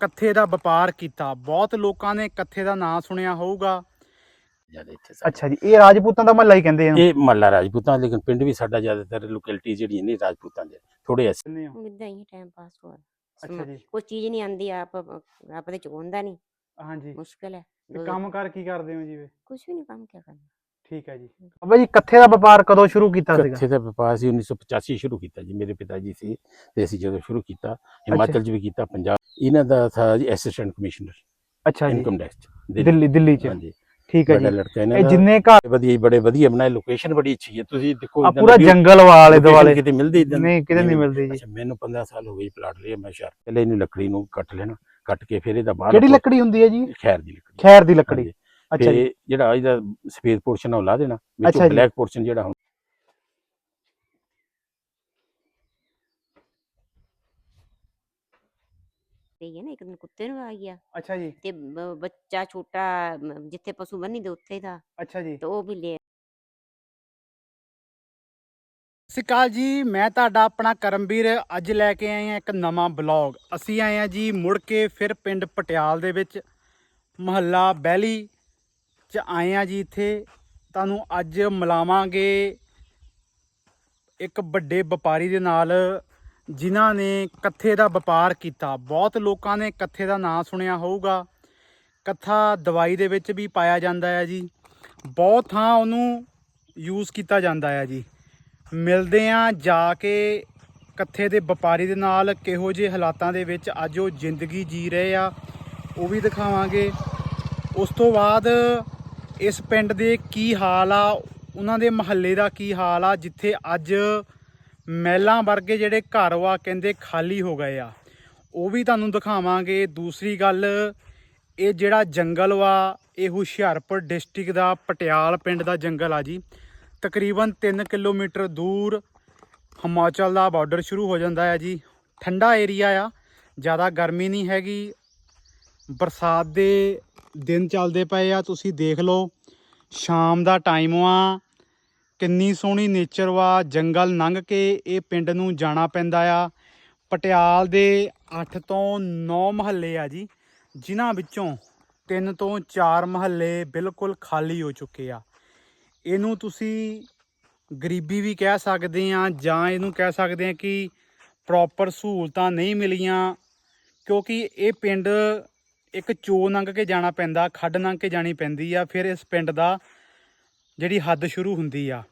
ਕੱਥੇ ਦਾ ਵਪਾਰ ਕੀਤਾ। ਬਹੁਤ ਲੋਕਾਂ ਨੇ ਕੱਥੇ ਦਾ ਨਾਂ ਸੁਣਿਆ ਹੋਊਗਾ। ਜ਼ਿਆਦਾ ਇੱਥੇ ਸਾਡੇ। ਅੱਛਾ ਜੀ ਇਹ ਰਾਜਪੂਤਾਂ ਦਾ ਮਹੱਲਾ ਹੀ ਕਹਿੰਦੇ ਆ। ਇਹ ਮਹੱਲਾ ਰਾਜਪੂਤਾਂ ਲੇਕਿਨ ਪਿੰਡ ਵੀ ਸਾਡਾ ਜ਼ਿਆਦਾਤਰ ਲੋਕੈਲਿਟੀ ਜਿਹੜੀਆਂ ਨੇ ਰਾਜਪੂਤਾਂ ਦੇ। ਥੋੜੇ ਹੋ? ਇਦਾਂ ਹੀ ਟਾਈਮ ਪਾਸ ਹੋ ਅੱਛਾ ਜੀ। ਕੋਈ ਚੀਜ਼ ਨਹੀਂ ਆਂਦੀ ਆਪ ਆਪ ਚੁਗੰਦਾ ਨਹੀਂ। ਹਾਂਜੀ। ਮੁਸ਼ਕਲ ਹੈ। ਤੇ ਕੰਮ ਕਰ ਕੀ ਕਰਦੇ ਹੋ ਜੀ ਵੇ ਕੁਝ ਵੀ ਨਹੀਂ ਕੰਮ ਕਿਆ ਕਰਨਾ। ਠੀਕ ਹੈ ਜੀ। ਬਾਬਾ ਜੀ ਕੱਥੇ ਦਾ ਵਪਾਰ ਕਦੋਂ ਸ਼ੁਰੂ ਕੀਤਾ ਸੀਗਾ? ਕੱਥੇ ਦਾ ਵਪਾਰ ਸੀ 1985 ਸ਼ੁਰੂ ਕੀਤਾ ਜੀ ਮੇਰੇ ਪਿਤਾ ਜੀ ਸੀ ਤੇ ਅਸੀਂ ਜਦੋਂ ਸ਼ੁਰੂ ਕੀਤਾ ਹਿਮਾਚਲ 'ਚ ਵੀ ਕੀਤਾ ਪੰਜਾਬ ਇਹਨਾਂ ਦਾ ਥਾ ਜੀ ਅਸਿਸਟੈਂਟ ਕਮਿਸ਼ਨਰ। ਅੱਛਾ ਜੀ। Income tax Delhi. ਦਿੱਲੀ ਚ। ਹਾਂਜੀ। ਠੀਕ ਹੈ ਜੀ। ਲੜਕਾ ਇਹਨਾਂ ਇਹ ਜਿੰਨੇ ਘਰ ਵਧੀਆ ਬੜੇ ਵਧੀਆ ਬਣਾਏ ਲੋਕੇਸ਼ਨ ਬੜੀ ਅੱਛੀ ਹੈ। ਤੁਸੀਂ ਦੇਖੋ ਆ ਪੂਰਾ ਜੰਗਲ ਵਾਲੇ ਦੁਆਲੇ। ਕਿਤੇ ਮਿਲਦੀ? ਨਹੀਂ ਕਿਤੇ ਨਹੀਂ ਮਿਲਦੀ ਜੀ। ਅੱਛਾ ਮੈਨੂੰ 15 ਸਾਲ ਹੋ ਗਏ ਪਲਾਟ ਲਿਆ ਮੈਂ ਸ਼ਹਿਰ ਪਹਿਲੇ ਇਹਨੂੰ ਲੱਕੜੀ ਨੂੰ ਕੱਟ ਲੈਣਾ ਕੱਟ ਕੇ ਫਿਰ ਇਹਦਾ ਬਾਹਰ ਕਿਹੜੀ ਲੱਕੜੀ ਹੁੰਦੀ ਹੈ ਜੀ? ਖੈਰ ਦੀ ਲੱਕੜੀ। ਖੈਰ ਦੀ ਲੱਕੜੀ। ਅੱਛਾ ਜੀ। ਤੇ ਜਿਹੜਾ ਇਹਦਾ ਸਫੇਦ ਪੋਰਸ਼ਨ ਉਹ ਲਾ ਦੇਣਾ ਵਿੱਚੋਂ। ਬਲੈਕ ਪੋਰਸ਼ਨ ਜਿਹੜਾ ਹੁਣ। ਤੇ ਇਹ ਨਾ ਇੱਕ ਦਿਨ ਕੁੱਤੇ ਨੂੰ ਆ ਗਿਆ। ਅੱਛਾ ਜੀ। ਤੇ ਬ- ਬੱਚਾ ਛੋਟਾ ਮ, ਜਿੱਥੇ ਪਸ਼ੂ ਬੰਨੀ ਦੇ ਉੱਥੇ ਹੀ ਦਾ। ਅੱਛਾ ਜੀ। ਤੇ ਉਹ ਵੀ ਲੈ ਸਤਿ ਸ਼੍ਰੀ ਅਕਾਲ ਜੀ ਮੈਂ ਤੁਹਾਡਾ ਆਪਣਾ ਕਰਮਵੀਰ ਅੱਜ ਲੈ ਕੇ ਆਏ ਹਾਂ ਇੱਕ ਨਵਾਂ ਬਲੌਗ। ਅਸੀਂ ਆਏ ਹਾਂ ਜੀ ਮੁੜ ਕੇ ਫਿਰ ਪਿੰਡ ਪਟਿਆਲ ਦੇ ਵਿੱਚ ਮਹੱਲਾ ਬੈਲੀ। ਚ ਆਏ ਹਾਂ ਜੀ ਇੱਥੇ। ਤੁਹਾਨੂੰ ਅੱਜ ਮਿਲਾਵਾਂਗੇ ਇੱਕ ਵੱਡੇ ਵਪਾਰੀ ਦੇ ਨਾਲ, ਜਿਨ੍ਹਾਂ ਨੇ ਕੱਥੇ ਦਾ ਵਪਾਰ ਕੀਤਾ। ਬਹੁਤ ਲੋਕਾਂ ਨੇ ਕੱਥੇ ਦਾ ਨਾਂ ਸੁਣਿਆ ਹੋਊਗਾ। ਕੱਥਾ ਦਵਾਈ ਦੇ ਵਿੱਚ ਵੀ ਪਾਇਆ ਜਾਂਦਾ ਹੈ ਜੀ। ਬਹੁਤ ਥਾਂ ਉਹਨੂੰ ਯੂਜ਼ ਕੀਤਾ ਜਾਂਦਾ ਹੈ ਜੀ। ਮਿਲਦੇ ਆ ਜਾ ਕੇ ਕੱਥੇ ਦੇ ਵਪਾਰੀ ਦੇ ਨਾਲ, ਕਿਹੋ ਜਿਹੇ ਹਾਲਾਤਾਂ ਦੇ ਵਿੱਚ ਅੱਜ ਉਹ ਜ਼ਿੰਦਗੀ ਜੀ ਰਹੇ ਆ, ਉਹ ਵੀ ਦਿਖਾਵਾਂਗੇ। ਉਸ ਤੋਂ ਬਾਅਦ ਇਸ ਪਿੰਡ ਦੇ ਕੀ ਹਾਲ ਆ? ਉਹਨਾਂ ਦੇ ਮਹੱਲੇ ਦਾ ਕੀ ਹਾਲ ਆ? ਜਿੱਥੇ ਅੱਜ ਮਹਿਲਾਂ ਵਰਗੇ ਜਿਹੜੇ ਘਰ ਵਾ, ਕਹਿੰਦੇ ਖਾਲੀ ਹੋ ਗਏ ਆ। ਉਹ ਵੀ ਤੁਹਾਨੂੰ ਦਿਖਾਵਾਂਗੇ। ਦੂਸਰੀ ਗੱਲ, ਇਹ ਜਿਹੜਾ ਜੰਗਲ ਵਾ, ਇਹ ਹੁਸ਼ਿਆਰਪੁਰ ਡਿਸਟ੍ਰਿਕਟ ਦਾ ਪਟਿਆਲ ਪਿੰਡ ਦਾ ਜੰਗਲ ਆ ਜੀ। ਤਕਰੀਬਨ 3 ਕਿਲੋਮੀਟਰ ਦੂਰ ਹਿਮਾਚਲ ਦਾ ਬਾਰਡਰ ਸ਼ੁਰੂ ਹੋ ਜਾਂਦਾ ਹੈ ਜੀ। ਠੰਡਾ ਏਰੀਆ ਆ, ਜ਼ਿਆਦਾ ਗਰਮੀ ਨਹੀਂ ਹੈਗੀ। ਬਰਸਾਤ ਦੇ ਦਿਨ ਚੱਲਦੇ ਪਏ ਆ, ਤੁਸੀਂ ਦੇਖ ਲਓ। ਸ਼ਾਮ ਦਾ ਟਾਈਮ ਆ। ਕਿੰਨੀ ਸੋਹਣੀ ਨੇਚਰ ਵਾ, ਜੰਗਲ ਲੰਘ ਕੇ ਇਹ ਪਿੰਡ ਨੂੰ ਜਾਣਾ ਪੈਂਦਾ ਆ। ਪਟਿਆਲ ਦੇ 8 ਤੋਂ 9 ਮਹੱਲੇ ਆ ਜੀ, ਜਿਨ੍ਹਾਂ ਵਿੱਚੋਂ 3 ਤੋਂ 4 ਮਹੱਲੇ ਬਿਲਕੁਲ ਖਾਲੀ ਹੋ ਚੁੱਕੇ ਆ। ਇਹਨੂੰ ਤੁਸੀਂ ਗਰੀਬੀ ਵੀ ਕਹਿ ਸਕਦੇ ਆ, ਜਾਂ ਇਹਨੂੰ ਕਹਿ ਸਕਦੇ ਆ ਕਿ ਪ੍ਰੋਪਰ ਸਹੂਲਤਾਂ ਨਹੀਂ ਮਿਲੀਆਂ, ਕਿਉਂਕਿ ਇਹ ਪਿੰਡ ਇੱਕ ਚੋ ਲੰਘ ਕੇ ਜਾਣਾ ਪੈਂਦਾ, ਖੱਡ ਲੰਘ ਕੇ ਜਾਣੀ ਪੈਂਦੀ ਆ, ਫਿਰ ਇਸ ਪਿੰਡ ਦਾ ਜਿਹੜੀ ਹੱਦ ਸ਼ੁਰੂ ਹੁੰਦੀ ਆ।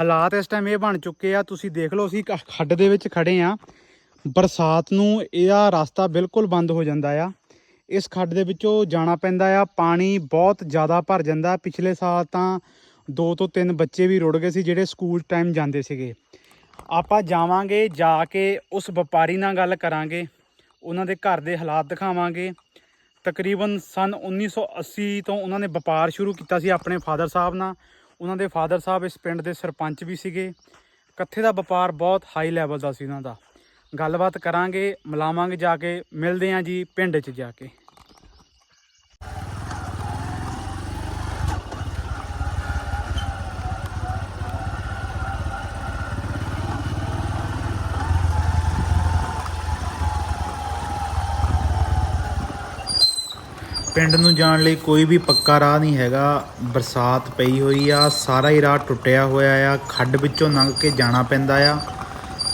ਹਾਲਾਤ ਇਸ ਟਾਈਮ ਇਹ ਬਣ ਚੁੱਕੇ ਆ, ਤੁਸੀਂ ਦੇਖ ਲਓ ਅਸੀਂ ਖ- ਖੱਡ ਦੇ ਵਿੱਚ ਖੜੇ ਆ। ਬਰਸਾਤ ਨੂੰ ਇਹ ਆ ਰਸਤਾ ਬਿਲਕੁਲ ਬੰਦ ਹੋ ਜਾਂਦਾ ਆ। ਇਸ ਖੱਡ ਦੇ ਵਿੱਚੋਂ ਜਾਣਾ ਪੈਂਦਾ ਆ, ਪਾਣੀ ਬਹੁਤ ਜ਼ਿਆਦਾ ਭਰ ਜਾਂਦਾ। ਪਿਛਲੇ ਸਾਲ ਤਾਂ ਦੋ ਤੋਂ ਤਿੰਨ ਬੱਚੇ ਵੀ ਰੁੜ ਗਏ ਸੀ ਜਿਹੜੇ ਸਕੂਲ ਟਾਈਮ ਜਾਂਦੇ ਸੀਗੇ। ਆਪਾਂ ਜਾਵਾਂਗੇ, ਜਾ ਕੇ ਉਸ ਵਪਾਰੀ ਨਾਲ ਗੱਲ ਕਰਾਂਗੇ, ਉਹਨਾਂ ਦੇ ਘਰ ਦੇ ਹਾਲਾਤ ਦਿਖਾਵਾਂਗੇ। ਤਕਰੀਬਨ ਸਨ 1980 ਤੋਂ ਉਹਨਾਂ ਨੇ ਵਪਾਰ ਸ਼ੁਰੂ ਕੀਤਾ ਸੀ ਆਪਣੇ ਫਾਦਰ ਸਾਹਿਬ ਨਾਲ। ਉਹਨਾਂ ਦੇ ਫਾਦਰ ਸਾਹਿਬ ਇਸ ਪਿੰਡ ਦੇ ਸਰਪੰਚ ਵੀ ਸੀਗੇ। ਕੱਥੇ ਦਾ ਵਪਾਰ ਬਹੁਤ ਹਾਈ ਲੈਵਲ ਦਾ ਸੀ ਉਹਨਾਂ ਦਾ। ਗੱਲਬਾਤ ਕਰਾਂਗੇ, ਮਿਲਾਵਾਂਗੇ ਜਾ ਕੇ, ਮਿਲਦੇ ਆਂ ਜੀ ਪਿੰਡ 'ਚ ਜਾ ਕੇ। ਪਿੰਡ ਨੂੰ ਜਾਣ ਲਈ ਕੋਈ ਵੀ ਪੱਕਾ ਰਾਹ ਨਹੀਂ ਹੈਗਾ। ਬਰਸਾਤ ਪਈ ਹੋਈ ਆ, ਸਾਰਾ ਹੀ ਰਾਹ ਟੁੱਟਿਆ ਹੋਇਆ ਆ। ਖੱਡ ਵਿੱਚੋਂ ਲੰਘ ਕੇ ਜਾਣਾ ਪੈਂਦਾ ਆ।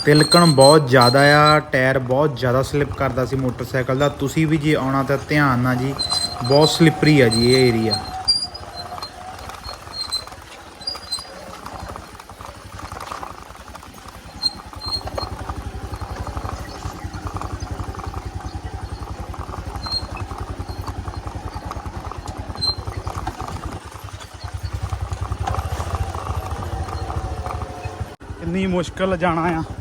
ਤਿਲਕਣ ਬਹੁਤ ਜ਼ਿਆਦਾ ਆ, ਟਾਇਰ ਬਹੁਤ ਜ਼ਿਆਦਾ ਸਲਿੱਪ ਕਰਦਾ ਸੀ ਮੋਟਰਸਾਈਕਲ ਦਾ। ਤੁਸੀਂ ਵੀ ਜੇ ਆਉਣਾ ਤਾਂ ਧਿਆਨ ਨਾਲ ਜੀ, ਬਹੁਤ ਸਲਿੱਪਰੀ ਆ ਜੀ ਇਹ ਏਰੀਆ ਕਿੰਨੀ ਮੁਸ਼ਕਲ ਜਾਣਾ ਆ।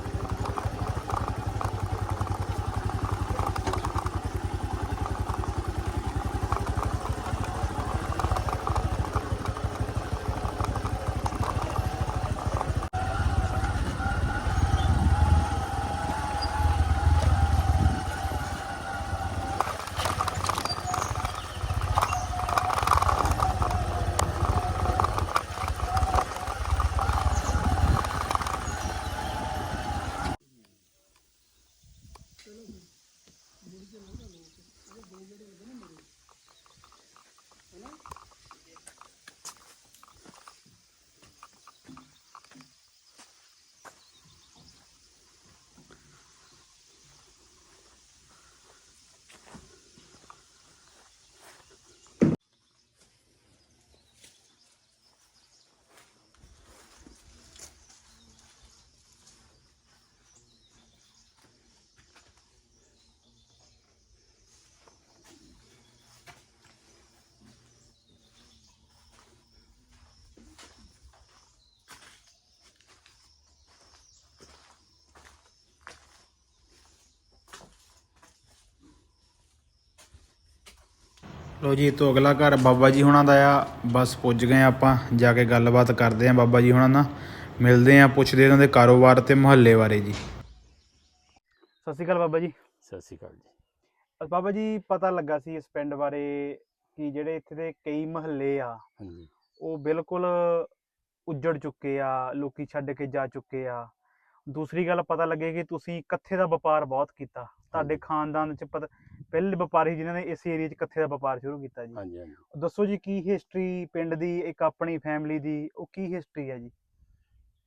ਲੋ ਜੀ ਤੋਂ ਅਗਲਾ ਘਰ ਬਾਬਾ ਜੀ ਹੁਣਾਂ ਦਾ ਆ। ਬਸ ਪੁੱਜ ਗਏ ਆਪਾਂ ਜਾ ਕੇ ਗੱਲਬਾਤ ਕਰਦੇ ਆਂ ਬਾਬਾ ਜੀ ਹੁਣਾਂ ਨਾਲ। ਮਿਲਦੇ ਆਂ ਪੁੱਛਦੇ ਇਹਨਾਂ ਦੇ ਕਾਰੋਬਾਰ ਤੇ ਮੁਹੱਲੇ ਬਾਰੇ ਜੀ। ਸਤਿ ਸ਼੍ਰੀ ਅਕਾਲ ਬਾਬਾ ਜੀ। ਸਤਿ ਸ਼੍ਰੀ ਅਕਾਲ ਜੀ। ਅ, ਬਾਬਾ ਜੀ ਪਤਾ ਲੱਗਾ ਸੀ ਇਸ ਪਿੰਡ ਬਾਰੇ ਕਿ ਜਿਹੜੇ ਇੱਥੇ ਦੇ ਕਈ ਮੁਹੱਲੇ ਆ ਹਾਂਜੀ। ਉਹ ਬਿਲਕੁਲ ਉੱਜੜ ਚੁੱਕੇ ਆ ਲੋਕੀ ਛੱਡ ਕੇ ਜਾ ਚੁੱਕੇ ਆ। ਦੂਸਰੀ ਗੱਲ ਪਤਾ ਲੱਗੇ ਕਿ ਤੁਸੀਂ ਕੱਥੇ ਦਾ ਵਪਾਰ ਬਹੁਤ ਕੀਤਾ। ਤੁਹਾਡੇ। ਖਾਨਦਾਨ ਚ ਪਤਾ ਪਹਿਲੇ ਵਪਾਰੀ ਜਿਨ੍ਹਾਂ ਨੇ ਇਸ ਏਰੀਆ 'ਚ ਕੱਥੇ ਦਾ ਵਪਾਰ ਸ਼ੁਰੂ ਕੀਤਾ ਜੀ। ਹਾਂਜੀ ਹਾਂਜੀ। ਦੱਸੋ ਜੀ ਕੀ ਹਿਸਟਰੀ ਪਿੰਡ ਦੀ ਇੱਕ ਆਪਣੀ ਫੈਮਿਲੀ ਦੀ ਉਹ ਕੀ ਹਿਸਟਰੀ ਹੈ ਜੀ?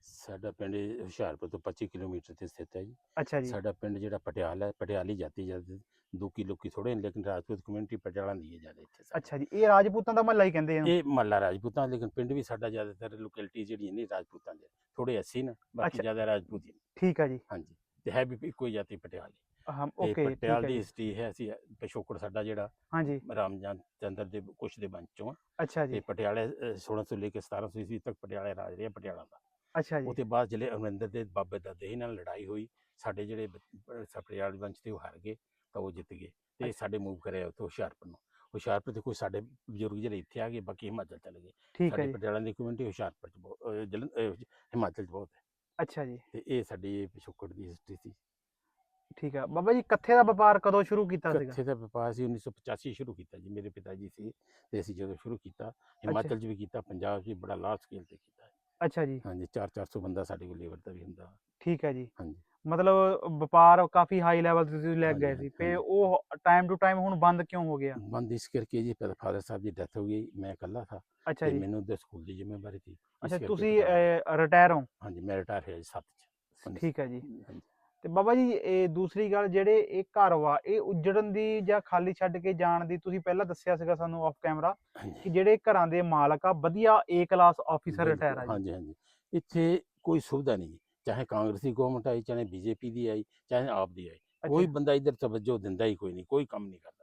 ਸਾਡਾ ਪਿੰਡ ਹੁਸ਼ਿਆਰਪੁਰ ਤੋਂ 25 ਕਿਲੋਮੀਟਰ ਤੇ ਸਥਿਤ ਹੈ ਜੀ। ਅੱਛਾ ਜੀ। ਸਾਡਾ ਪਿੰਡ ਜਿਹੜਾ ਪਟਿਆਲਾ ਹੈ ਪਟਿਆਲੀ ਜਾਤੀ ਜਦ ਦੁੱਕੀ ਲੋਕੀ ਥੋੜੇ ਨੇ ਲੇਕਿਨ ਰਾਜਪੂਤ ਕਮਿਊਨਿਟੀ ਪਟਿਆਲਾ ਦੀ ਹੈ ਜ਼ਿਆਦਾ ਇੱਥੇ। ਅੱਛਾ ਜੀ ਇਹ ਰਾਜਪੂਤਾਂ ਦਾ ਮਹੱਲਾ ਹੀ ਕਹਿੰਦੇ ਆ। ਇਹ ਮਹੱਲਾ ਰਾਜਪੂਤਾਂ ਲੇਕਿਨ ਪਿੰਡ ਵੀ ਸਾਡਾ ਜ਼ਿਆਦਾਤਰ ਲੋਕੈਲਿਟੀ ਜਿਹੜੀ ਨੇ ਰਾਜਪੂਤਾਂ ਦੇ ਥੋੜੇ ਅੱਸੀ ਨੇ ਬਾਕੀ। ਜ਼ਿਆਦਾ ਰਾਜਪੂਤ ਠੀਕ ਹੈ ਜੀ। ਹਾਂਜੀ ਤੇ ਹੈ ਵੀ ਇੱਕੋ ਹੀ ਜਾਤੀ ਪਟਿਆਲੇ। ਹਾਂ ਤੇ ਓਕੇ ਪਟਿਆਲ ਦੀ ਹਿਸਟਰੀ ਹੈ ਅਸੀਂ ਪਿਛੋਕੜ ਸਾਡਾ ਜਿਹੜਾ ਹਾਂਜੀ। ਰਾਮਜਾਨ ਚੰਦਰ ਦੇ ਕੁਛ ਦੇ ਵੰਸ਼ ਚੋਂ। ਅੱਛਾ ਤੇ ਜੀ ਪਟਿਆਲੇ ਅ, 1600 ਤੋਂ ਲੈ ਕੇ 1700 ਈਸਵੀ ਤੱਕ ਪਟਿਆਲੇ ਰਾਜ ਰਿਹਾ ਪਟਿਆਲਾ ਦਾ। ਅੱਛਾ ਜੀ। ਉਹਦੇ ਬਾਅਦ ਜਿਹੜੇ ਅਮਰਿੰਦਰ ਦੇ ਬਾਬੇ ਦਾਦੇ ਸੀ ਨਾਲ ਲੜਾਈ ਹੋਈ ਸਾਡੇ ਜਿਹੜੇ ਪਟਿਆਲੇ ਵੰਸ਼ ਤੇ ਉਹ ਹਾਰ ਗਏ ਤਾਂ ਉਹ ਜਿੱਤ ਗਏ। ਤੇ। ਸਾਡੇ ਮੂਵ ਕਰਿਆ ਉੱਥੋਂ ਹੁਸ਼ਿਆਰਪੁਰ ਨੂੰ। ਹੁਸ਼ਿਆਰਪੁਰ ਤੇ ਕੋਈ ਸਾਡੇ ਬਜ਼ੁਰਗ ਜਿਹੜੇ ਇੱਥੇ ਆ ਗਏ ਬਾਕੀ ਹਿਮਾਚਲ ਚਲੇ ਗਏ। ਸਾਡੇ ਪਟਿਆਲਾ ਦੀ ਕਮਿਊਨਿਟੀ ਹੁਸ਼ਿਆਰਪੁਰ ਚ ਬਹੁਤ ਹਿਮਾਚਲ ਚ ਬਹੁਤ ਹੈ। ਅੱਛਾ ਜੀ। ਤੇ ਇਹ ਸਾਡੀ ਪਿਛੋਕੜ ਦੀ ਹਿਸਟਰੀ ਸੀ। ਠੀਕ ਹੈ ਬਾਬਾ ਜੀ ਕੱਥੇ ਦਾ ਵਪਾਰ ਕਦੋਂ ਸ਼ੁਰੂ ਕੀਤਾ ਸੀਗਾ? ਕੱਥੇ ਦਾ ਵਪਾਰ ਸੀ 1985 ਸ਼ੁਰੂ ਕੀਤਾ ਜੀ ਮੇਰੇ ਪਿਤਾ ਜੀ ਸੀ ਤੇ ਅਸੀਂ ਜਦੋਂ ਸ਼ੁਰੂ ਕੀਤਾ ਹਿਮਾਚਲ ਚ ਵੀ ਕੀਤਾ ਪੰਜਾਬ 'ਚ ਵੀ ਬੜਾ ਲਾਰਜ ਸਕੇਲ ਤੇ ਕੀਤਾ। ਅੱਛਾ ਜੀ। ਹਾਂਜੀ 4-400 ਬੰਦਾ ਸਾਡੇ ਕੋਲ ਲੇਬਰ ਦਾ ਵੀ ਹੁੰਦਾ। ਠੀਕ ਹੈ ਜੀ। ਹਾਂਜੀ। ਮਤਲਬ ਵਪਾਰ ਕਾਫੀ ਹਾਈ ਲੈਵਲ ਤੇ ਤੁਸੀਂ ਲੈ ਗਏ ਸੀ ਤੇ। ਉਹ ਟਾਈਮ ਟੂ ਟਾਈਮ ਹੁਣ ਬੰਦ ਕਿਉਂ ਹੋ ਗਿਆ? ਬੰਦ ਇਸ ਕਰਕੇ ਜੀ ਪਹਿਲਾਂ ਫਾਦਰ ਸਾਹਿਬ ਦੀ ਡੈਥ ਹੋ ਗਈ ਮੈਂ ਇਕੱਲਾ ਥਾ। ਅੱਛਾ ਤੇ ਜੀ। ਮੈਨੂੰ ਉਹਦੇ ਸਕੂਲ ਦੀ ਜ਼ਿੰਮੇਵਾਰੀ ਸੀ। ਅੱਛਾ ਤੁਸੀਂ ਰਿਟਾਇਰ ਹੋ? ਹਾਂਜੀ ਮੈਂ ਰਿਟਾਇਰ ਹੋਇਆ ਜੀ 7 ਚ ਉੱਨੀ ਠੀਕ ਹੈ ਜੀ। ਤੇ ਬਾਬਾ ਜੀ ਇਹ ਦੂਸਰੀ ਗੱਲ ਜਿਹੜੇ ਇਹ ਘਰ ਵਾ ਇਹ ਉਜੜਨ ਦੀ ਜਾਂ ਖਾਲੀ ਛੱਡ ਕੇ ਜਾਣ ਦੀ ਤੁਸੀਂ ਪਹਿਲਾਂ ਦੱਸਿਆ ਸੀਗਾ ਸਾਨੂੰ ਆਫ ਕੈਮਰਾ ਕਿ ਜਿਹੜੇ ਘਰਾਂ ਦੇ ਮਾਲਕ ਆ ਵਧੀਆ ਏ ਕਲਾਸ ਆਫੀਸਰ ਰਿਟਾਇਰ ਆ ਹਾਂਜੀ ਹਾਂਜੀ। ਇੱਥੇ ਕੋਈ ਸੁਵਿਧਾ ਨਹੀਂ ਚਾਹੇ ਕਾਂਗਰਸੀ ਗਵਰਨਮੈਂਟ ਆਈ ਚਾਹੇ ਬੀਜੇਪੀ ਦੀ ਆਈ ਚਾਹੇ ਆਪ ਦੀ ਆਈ। ਕੋਈ ਬੰਦਾ ਇੱਧਰ ਤਵੱਜੋ ਦਿੰਦਾ ਹੀ ਕੋਈ ਨਹੀਂ ਕੋਈ ਕੰਮ ਨਹੀਂ ਕਰਦਾ।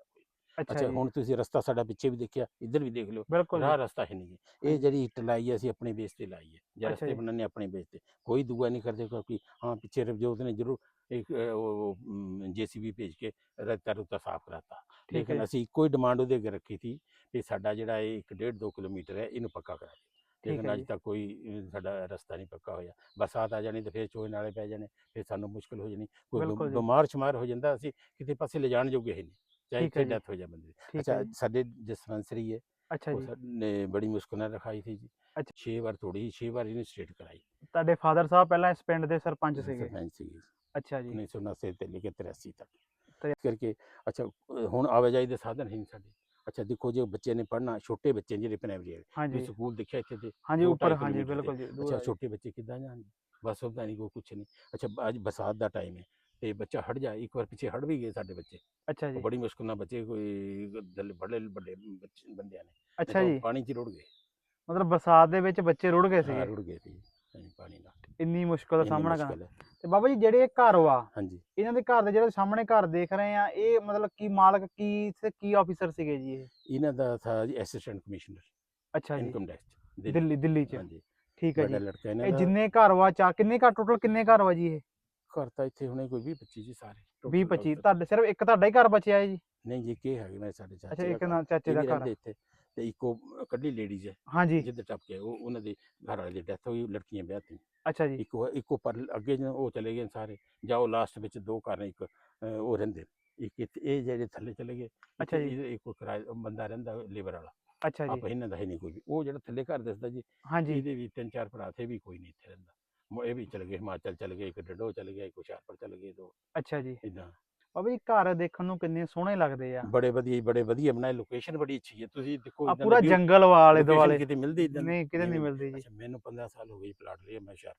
ਅੱਛਾ ਹੁਣ ਤੁਸੀਂ ਰਸਤਾ ਸਾਡਾ ਪਿੱਛੇ ਵੀ ਦੇਖਿਆ ਇੱਧਰ ਵੀ ਦੇਖ ਲਿਓ। ਬਿਲਕੁਲ ਰਾਹ ਰਸਤਾ ਹੈ ਨਹੀਂ। ਇਹ ਜਿਹੜੀ ਇੱਟ ਲਾਈ ਹੈ ਅਸੀਂ ਆਪਣੇ ਬੇਸ ਤੇ ਲਾਈ ਹੈ। ਜਾਂ ਅੱਛਾ ਰਸਤੇ ਜੀ। ਬਣਾਉਣੇ ਆਪਣੇ ਬੇਸ ਤੇ। ਕੋਈ ਦੁਆ ਨਹੀਂ ਕਰਦੇ ਕਿਉਂਕਿ ਹਾਂ ਪਿੱਛੇ ਰਵਜੋਤ ਨੇ ਜ਼ਰੂਰ ਇੱਕ ਜੀਸੀਬੀ ਭੇਜ ਕੇ ਰਸਤਾ ਰੁਤਾ ਸਾਫ਼ ਕਰਾਤਾ। ਠੀਕ ਹੈ ਲੇਕਿਨ ਜੀ, ਅਸੀਂ ਕੋਈ ਡਿਮਾਂਡ ਉਹਦੇ ਅੱਗੇ ਰੱਖੀ ਸੀ ਕਿ ਸਾਡਾ ਜਿਹੜਾ ਇਹ ਇੱਕ ਡੇਢ ਦੋ ਕਿਲੋਮੀਟਰ ਹੈ ਇਹਨੂੰ ਪੱਕਾ ਕਰਾ ਦਿਓ। ਹੈ ਲੇਕਿਨ ਅੱਜ ਜੀ। ਤੱਕ ਕੋਈ ਸਾਡਾ ਰਸਤਾ ਨਹੀਂ ਪੱਕਾ ਹੋਇਆ। ਬਰਸਾਤ ਆ ਜਾਣੀ ਤੇ ਫਿਰ ਚੋਏ ਨਾਲੇ ਪੈ ਜਾਣੇ ਫਿਰ ਸਾਨੂੰ ਮੁਸ਼ਕਲ ਹੋ ਜਾਣੀ। ਕੋਈ ਬਿਲਕੁਲ ਬਿ- ਜੀ। ਬਿਮਾਰ ਸ਼ਮਾਰ ਹੋ ਜਾਂਦਾ ਅਸੀਂ ਕਿਤੇ ਪਾਸੇ ਲਿਜਾਣ ਜੋਗੇ ਹੀ ਨਹੀਂ। ਚਾਹੇ ਠੀਕ ਹੈ ਇੱਥੇ ਜੀ। ਡੈਥ ਹੋ ਜਾ ਬੰਦੇ ਦੀ। ਠੀਕ ਹੈ ਅੱਛਾ ਜੀ, ਸਾਡੇ ਡਿਸਪੈਂਸਰੀ ਹੈ ਅੱਛਾ ਜੀ ਨੇ ਬੜੀ ਮੁਸ਼ਕਲ ਨਾਲ ਰਖਾਈ ਸੀ ਜੀ ਅੱਛਾ। 6 ਵਾਰ ਤੋੜੀ 6 ਵਾਰ ਇਹਨੇ ਸਟੇਟ ਕਰਾਈ ਤੁਹਾਡੇ ਫਾਦਰ ਸਾਹਿਬ ਪਹਿਲਾਂ ਇਸ ਪਿੰਡ ਦੇ ਸਰਪੰਚ ਸੀਗੇ ਸਰਪੰਚ ਸੀਗੇ ਅੱਛਾ ਜੀ 1979 ਤੇ ਲੈ ਕੇ 83 ਤੱਕ ਤੇ- ਇਸ ਕਰਕੇ ਅੱਛਾ ਅਹ ਹੁਣ ਆਵਾਜਾਈ ਦੇ ਸਾਧਨ ਹੈ ਨਹੀਂ ਸਾਡੇ ਅੱਛਾ ਦੇਖੋ ਜੇ ਬੱਚੇ ਨੇ ਪੜ੍ਹਨਾ ਛੋਟੇ ਬੱਚੇ ਜਿਹੜੇ ਪ੍ਰਾਇਮਰੀ ਵਾਲੇ ਹਾਂਜੀ ਸਕੂਲ ਦੇਖਿਆ ਇੱਥੇ ਤੇ ਹਾਂਜੀ ਦੋ ਉੱਪਰ ਢਾਈ ਹਾਂਜੀ ਕਿਲੋਮੀਟਰ ਬਿਲਕੁਲ ਜੀ ਦੂਰ ਅੱਛਾ ਆ ਜੀ। ਛੋਟੇ ਬੱਚੇ ਕਿੱਦਾਂ ਜਾਣਗੇ ਬਸ ਉਹਦਾ ਨਹੀਂ ਕੋਈ ਕੁਛ ਨਹੀਂ ਅੱਛਾ ਬ- ਅੱਜ ਬਰਸਾਤ ਦਾ ਟਾਈਮ ਹੈ ਤੇ ਬੱਚਾ ਹਟ ਜਾ ਇੱਕ ਵਾਰ ਪਿੱਛੇ ਹਟ ਵੀ ਗਏ ਸਾਡੇ ਬੱਚੇ। ਅੱਛਾ ਜੀ। ਬੜੀ ਮੁਸ਼ਕਲ ਨਾਲ ਬੱਚੇ ਕੋਈ ਦਲ- ਬੜੇ ਵੱਡੇ ਬੱਚੇ ਬੰਦਿਆਂ ਨੇ। ਅੱਛਾ ਜੀ। ਪਾਣੀ 'ਚ ਰੁੜ ਗਏ। ਮਤਲਬ ਬਰਸਾਤ ਦੇ ਵਿੱਚ ਬੱਚੇ ਰੁੜ ਗਏ ਸੀਗੇ? ਰੁੜ ਗਏ ਸੀ ਪਾਣੀ ਨਾਲ। ਇੰਨੀ ਮੁਸ਼ਕਲ ਦਾ ਸਾਹਮਣਾ ਕਰਨਾ। ਤੇ ਬਾਬਾ ਜੀ ਜਿਹੜੇ ਘਰ ਵਾ ਹਾਂਜੀ। ਇਹਨਾਂ ਦੇ ਘਰ ਦੇ ਜਿਹੜੇ ਸਾਹਮਣੇ ਘਰ ਦੇਖ ਰਹੇ ਆ ਇਹ ਮਤਲਬ ਕੀ ਮਾਲਕ ਕੀ ਤੇ ਕੀ ਆਫੀਸਰ ਸੀਗੇ ਜੀ ਇਹ? ਇਹਨਾਂ ਦਾ ਥਾ ਜੀ ਅਸਿਸਟੈਂਟ ਕਮਿਸ਼ਨਰ ਅੱਛਾ ਜੀ। ਇਨਕਮ ਟੈਕਸ ਦਿੱਲੀ ਦਿੱਲੀ ਚ। ਹਾਂਜੀ। ਠੀਕ ਹੈ ਜੀ। ਇਹ ਜਿੰਨੇ ਘਰ ਵਾ ਚਾ ਕਿੰਨੇ ਘਰ ਟੋਟਲ ਕਿੰਨੇ ਘਰ ਵਾ ਜੀ ਇਹ? ਘਰ ਤਾਂ ਇੱਥੇ ਹੁਣੇ ਕੋਈ 20 25 ਜੀ ਸਾਰੇ 20 total 25 total। ਤੁਹਾਡੇ ਸਿਰਫ ਇੱਕ ਤੁਹਾਡਾ ਹੀ ਘਰ ਬਚਿਆ ਹੈ ਜੀ? ਨਹੀਂ ਜੀ ਕੀ ਹੈਗੇ ਮੇਰੇ ਸਾਡੇ ਚਾਚੇ ਅੱਛਾ ਇੱਕ ਨਾਲ ਚਾਚੇ ਦਾ ਘਰ। ਇੱਥੇ ਤੇ ਇੱਕੋ ਕੱਢੀ ਲੇਡੀਜ਼ ਹੈ ਹਾਂਜੀ। ਜਿੱਦ ਟੱਪ ਕੇ ਉਹ ਉਹਨਾਂ ਦੇ ਘਰ ਵਾਲੇ ਦੀ ਡੈਥ ਹੋਈ ਲੜਕੀਆਂ ਵਿਆਹ ਤੀ ਅੱਛਾ ਜੀ। ਇੱਕੋ ਇੱਕੋ ਪਰ ਅੱਗੇ ਉਹ ਚਲੇ ਗਏ ਸਾਰੇ ਜਾਓ ਲਾਸਟ ਵਿੱਚ ਦੋ ਘਰ ਨੇ ਇੱਕ ਉਹ ਰਹਿੰਦੇ। ਇੱਕ ਇਹ ਜਿਹੜੇ ਥੱਲੇ ਚਲੇ ਗਏ ਅੱਛਾ ਜੀ। ਇੱਕ ਕਿਰਾਏ ਬੰਦਾ ਰਹਿੰਦਾ ਲੇਬਰ ਵਾਲਾ। ਅੱਛਾ ਆਪ ਜੀ ਇਹਨਾਂ ਦਾ ਹੈ ਨਹੀਂ ਕੋਈ ਉਹ ਜਿਹੜਾ ਥੱਲੇ ਘਰ ਦੱਸਦਾ ਜੀ ਹਾਂਜੀ। ਇਹਦੇ ਵੀ ਤਿੰਨ ਚਾਰ ਭਰਾ ਥੇ ਵੀ ਕੋਈ ਨਹੀਂ ਇੱਥੇ ਰਹਿੰਦਾ। ਮ- ਇਹ ਵੀ ਚਲੇ ਗਏ ਹਿਮਾਚਲ ਚਲੇ ਗਏ ਇੱਕ ਡੱਡੋ ਚਲੇ ਗਿਆ ਇੱਕ ਹੁਸ਼ਿਆਰਪੁਰ ਚਲੇ ਗਏ ਦੋ। ਅੱਛਾ ਜੀ। ਇਦਾਂ ਬਾਬਾ ਜੀ ਘਰ ਦੇਖਣ ਨੂੰ ਕਿੰਨੇ ਸੋਹਣੇ ਲੱਗਦੇ ਆ। ਬੜੇ ਵਧੀਆ ਜੀ, ਬੜੇ ਵਧੀਆ ਬਣਾਏ ਲੋਕੇਸ਼ਨ ਬੜੀ ਅੱਛੀ ਹੈ। ਤੁਸੀਂ ਦੇਖੋ ਆ ਪੂਰਾ ਜੰਗਲ ਵਾ ਆਲੇ location ਦੁਆਲੇ। ਕਿਤੇ ਮਿਲਦੀ ਇਦਾਂ ਨਹੀਂ ਕਿਤੇ ਨਹੀਂ ਮਿਲਦੀ ਜੀ। ਅੱਛਾ ਮੈਨੂੰ 15 ਸਾਲ ਹੋ ਗਏ ਪਲਾਟ ਲਿਆ ਮੈਂ ਸ਼ਹਿਰ